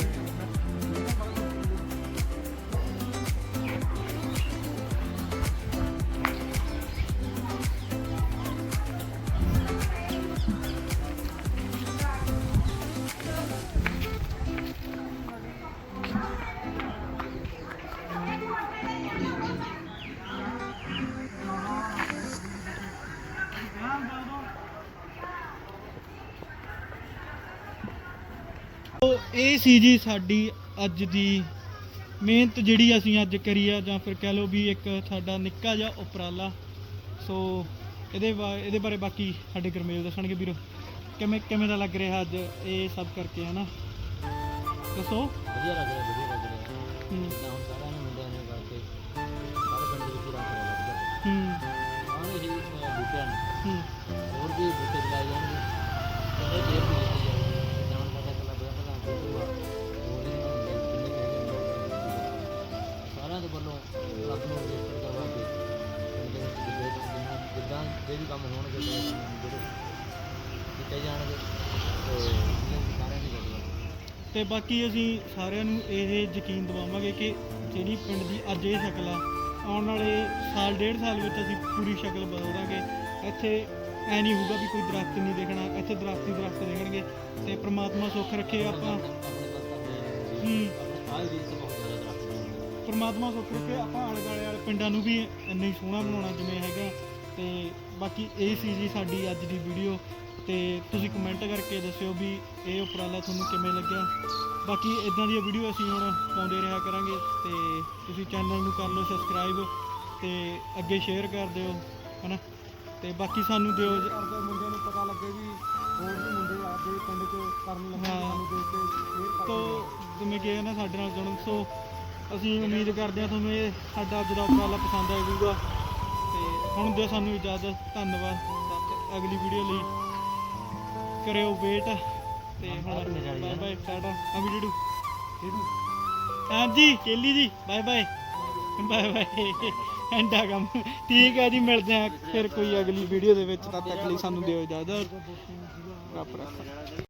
ਸੋ ਜੀ ਸਾਡੀ ਅੱਜ ਦੀ ਮਿਹਨਤ ਜਿਹੜੀ ਅਸੀਂ ਅੱਜ ਕਰੀ ਆ ਜਾਂ ਫਿਰ ਕਹਿ ਲਓ ਵੀ ਇੱਕ ਸਾਡਾ ਨਿੱਕਾ ਜਿਹਾ ਉਪਰਾਲਾ। ਸੋ ਇਹਦੇ ਇਹਦੇ ਬਾਰੇ ਬਾਕੀ ਸਾਡੇ ਗਰਮੇਲ ਦੱਸਣਗੇ ਵੀਰੋ। ਕਿਵੇਂ ਕਿਵੇਂ ਦਾ ਲੱਗ ਰਿਹਾ ਅੱਜ ਇਹ ਸਭ ਕਰਕੇ ਹਨਾ? ਦੱਸੋ? ਵਧੀਆ ਲੱਗ ਰਿਹਾ ਵਧੀਆ ਲੱਗ ਰਿਹਾ। ਤੇ ਬਾਕੀ ਅਸੀਂ ਸਾਰਿਆਂ ਨੂੰ ਇਹ ਯਕੀਨ ਦਿਵਾਵਾਂਗੇ ਕਿ ਜਿਹੜੀ ਪਿੰਡ ਦੀ ਅੱਜ ਇਹ ਸ਼ਕਲ ਆ, ਆਉਣ ਵਾਲੇ ਸਾਲ, ਡੇਢ ਸਾਲ ਵਿੱਚ ਅਸੀਂ ਪੂਰੀ ਸ਼ਕਲ ਬਦਲ ਦਾਂਗੇ ਇੱਥੇ ਐ ਨਹੀਂ ਹੋਊਗਾ ਵੀ ਕੋਈ ਦਰਖਤ ਨਹੀਂ ਦੇਖਣਾ, ਇੱਥੇ ਦਰਖਤ ਹੀ ਦਰਖਤ ਦੇਖਣਗੇ ਤੇ ਪ੍ਰਮਾਤਮਾ ਸੁੱਖ ਰੱਖੇ ਆਪਾਂ। ਆਪਣੇ ਪਰਮਾਤਮਾ ਸੁੱਖ ਰੱਖੇ, ਆਪਾਂ ਆਲੇ ਦੁਆਲੇ ਵਾਲੇ ਪਿੰਡਾਂ ਨੂੰ ਵੀ ਇੰਨਾ ਸੋਹਣਾ ਬਣਾਉਣਾ ਜਿਵੇਂ ਹੈਗਾ ਤੇ ਬਾਕੀ ਇਹ ਸੀ ਜੀ ਸਾਡੀ ਅੱਜ ਦੀ ਵੀਡੀਓ ਤੇ ਤੁਸੀਂ ਕਮੈਂਟ ਕਰਕੇ ਦੱਸਿਓ ਵੀ ਇਹ ਉਪਰਾਲਾ ਤੁਹਾਨੂੰ ਕਿਵੇਂ ਲੱਗਿਆ। ਬਾਕੀ ਇਦਾਂ ਦੀਆਂ ਵੀਡੀਓ ਅਸੀਂ ਹੁਣ ਪਾਉਂਦੇ ਰਿਹਾ ਕਰਾਂਗੇ ਤੇ ਤੁਸੀਂ ਚੈਨਲ ਨੂੰ ਕਰ ਲਓ ਸਬਸਕ੍ਰਾਈਬ ਤੇ ਅੱਗੇ ਸ਼ੇਅਰ ਕਰ ਦਿਓ ਹਨਾ? ਤੇ ਬਾਕੀ ਸਾਨੂੰ ਦਿਓ ਜ- ਮੁੰਡਿਆਂ ਨੂੰ ਪਤਾ ਲੱਗੇ ਵੀ ਹੋਰ ਵੀ ਮੁੰਡੇ ਆਪਦੇ ਪਿੰਡ 'ਚ ਕਰਨ ਲੱਗੇ। ਸਾਨੂੰ ਦੇਖ ਕੇ ਸ਼ੇਅਰ ਤੋ ਜਿਵੇਂ ਕਿ ਨਾ ਸਾਡੇ ਨਾਲ ਜੁੜਨ ਸੋ ਅਸੀਂ ਉਮੀਦ ਕਰਦੇ ਹਾਂ ਤੁਹਾਨੂੰ ਇਹ ਸਾਡਾ ਅੱਜ ਦਾ ਉਪਰਾਲਾ ਪਸੰਦ ਆਏਗਾ ਹੁਣ ਦਿਓ ਸਾਨੂੰ ਇਜਾਜ਼ਤ ਧੰਨਵਾਦ। ਤੱਕ ਅਗਲੀ ਵੀਡੀਓ ਲਈ ਕਰਿਓ ਵੇਟ ਤੇ ਹੁਣ ਬਾਏ ਬਾਏ ਟਾਟਾ। ਅਮੀ ਡਿਡੂ। ਹਾਂਜੀ ਕੇਲੀ ਜੀ ਬਾਏ ਬਾਏ ਬਾਏ ਬਾਏ ਐਂਡਾ ਕੰਮ। ਠੀਕ ਹੈ ਜੀ ਮਿਲਦੇ ਹਾਂ ਫਿਰ ਕੋਈ ਅਗਲੀ ਵੀਡੀਓ ਦੇ ਵਿੱਚ। ਤਦ ਤੱਕ ਲਈ ਸਾਨੂੰ ਦਿਓ ਇਜਾਜ਼ਤ। ਰੱਬ ਰੱਖਾ।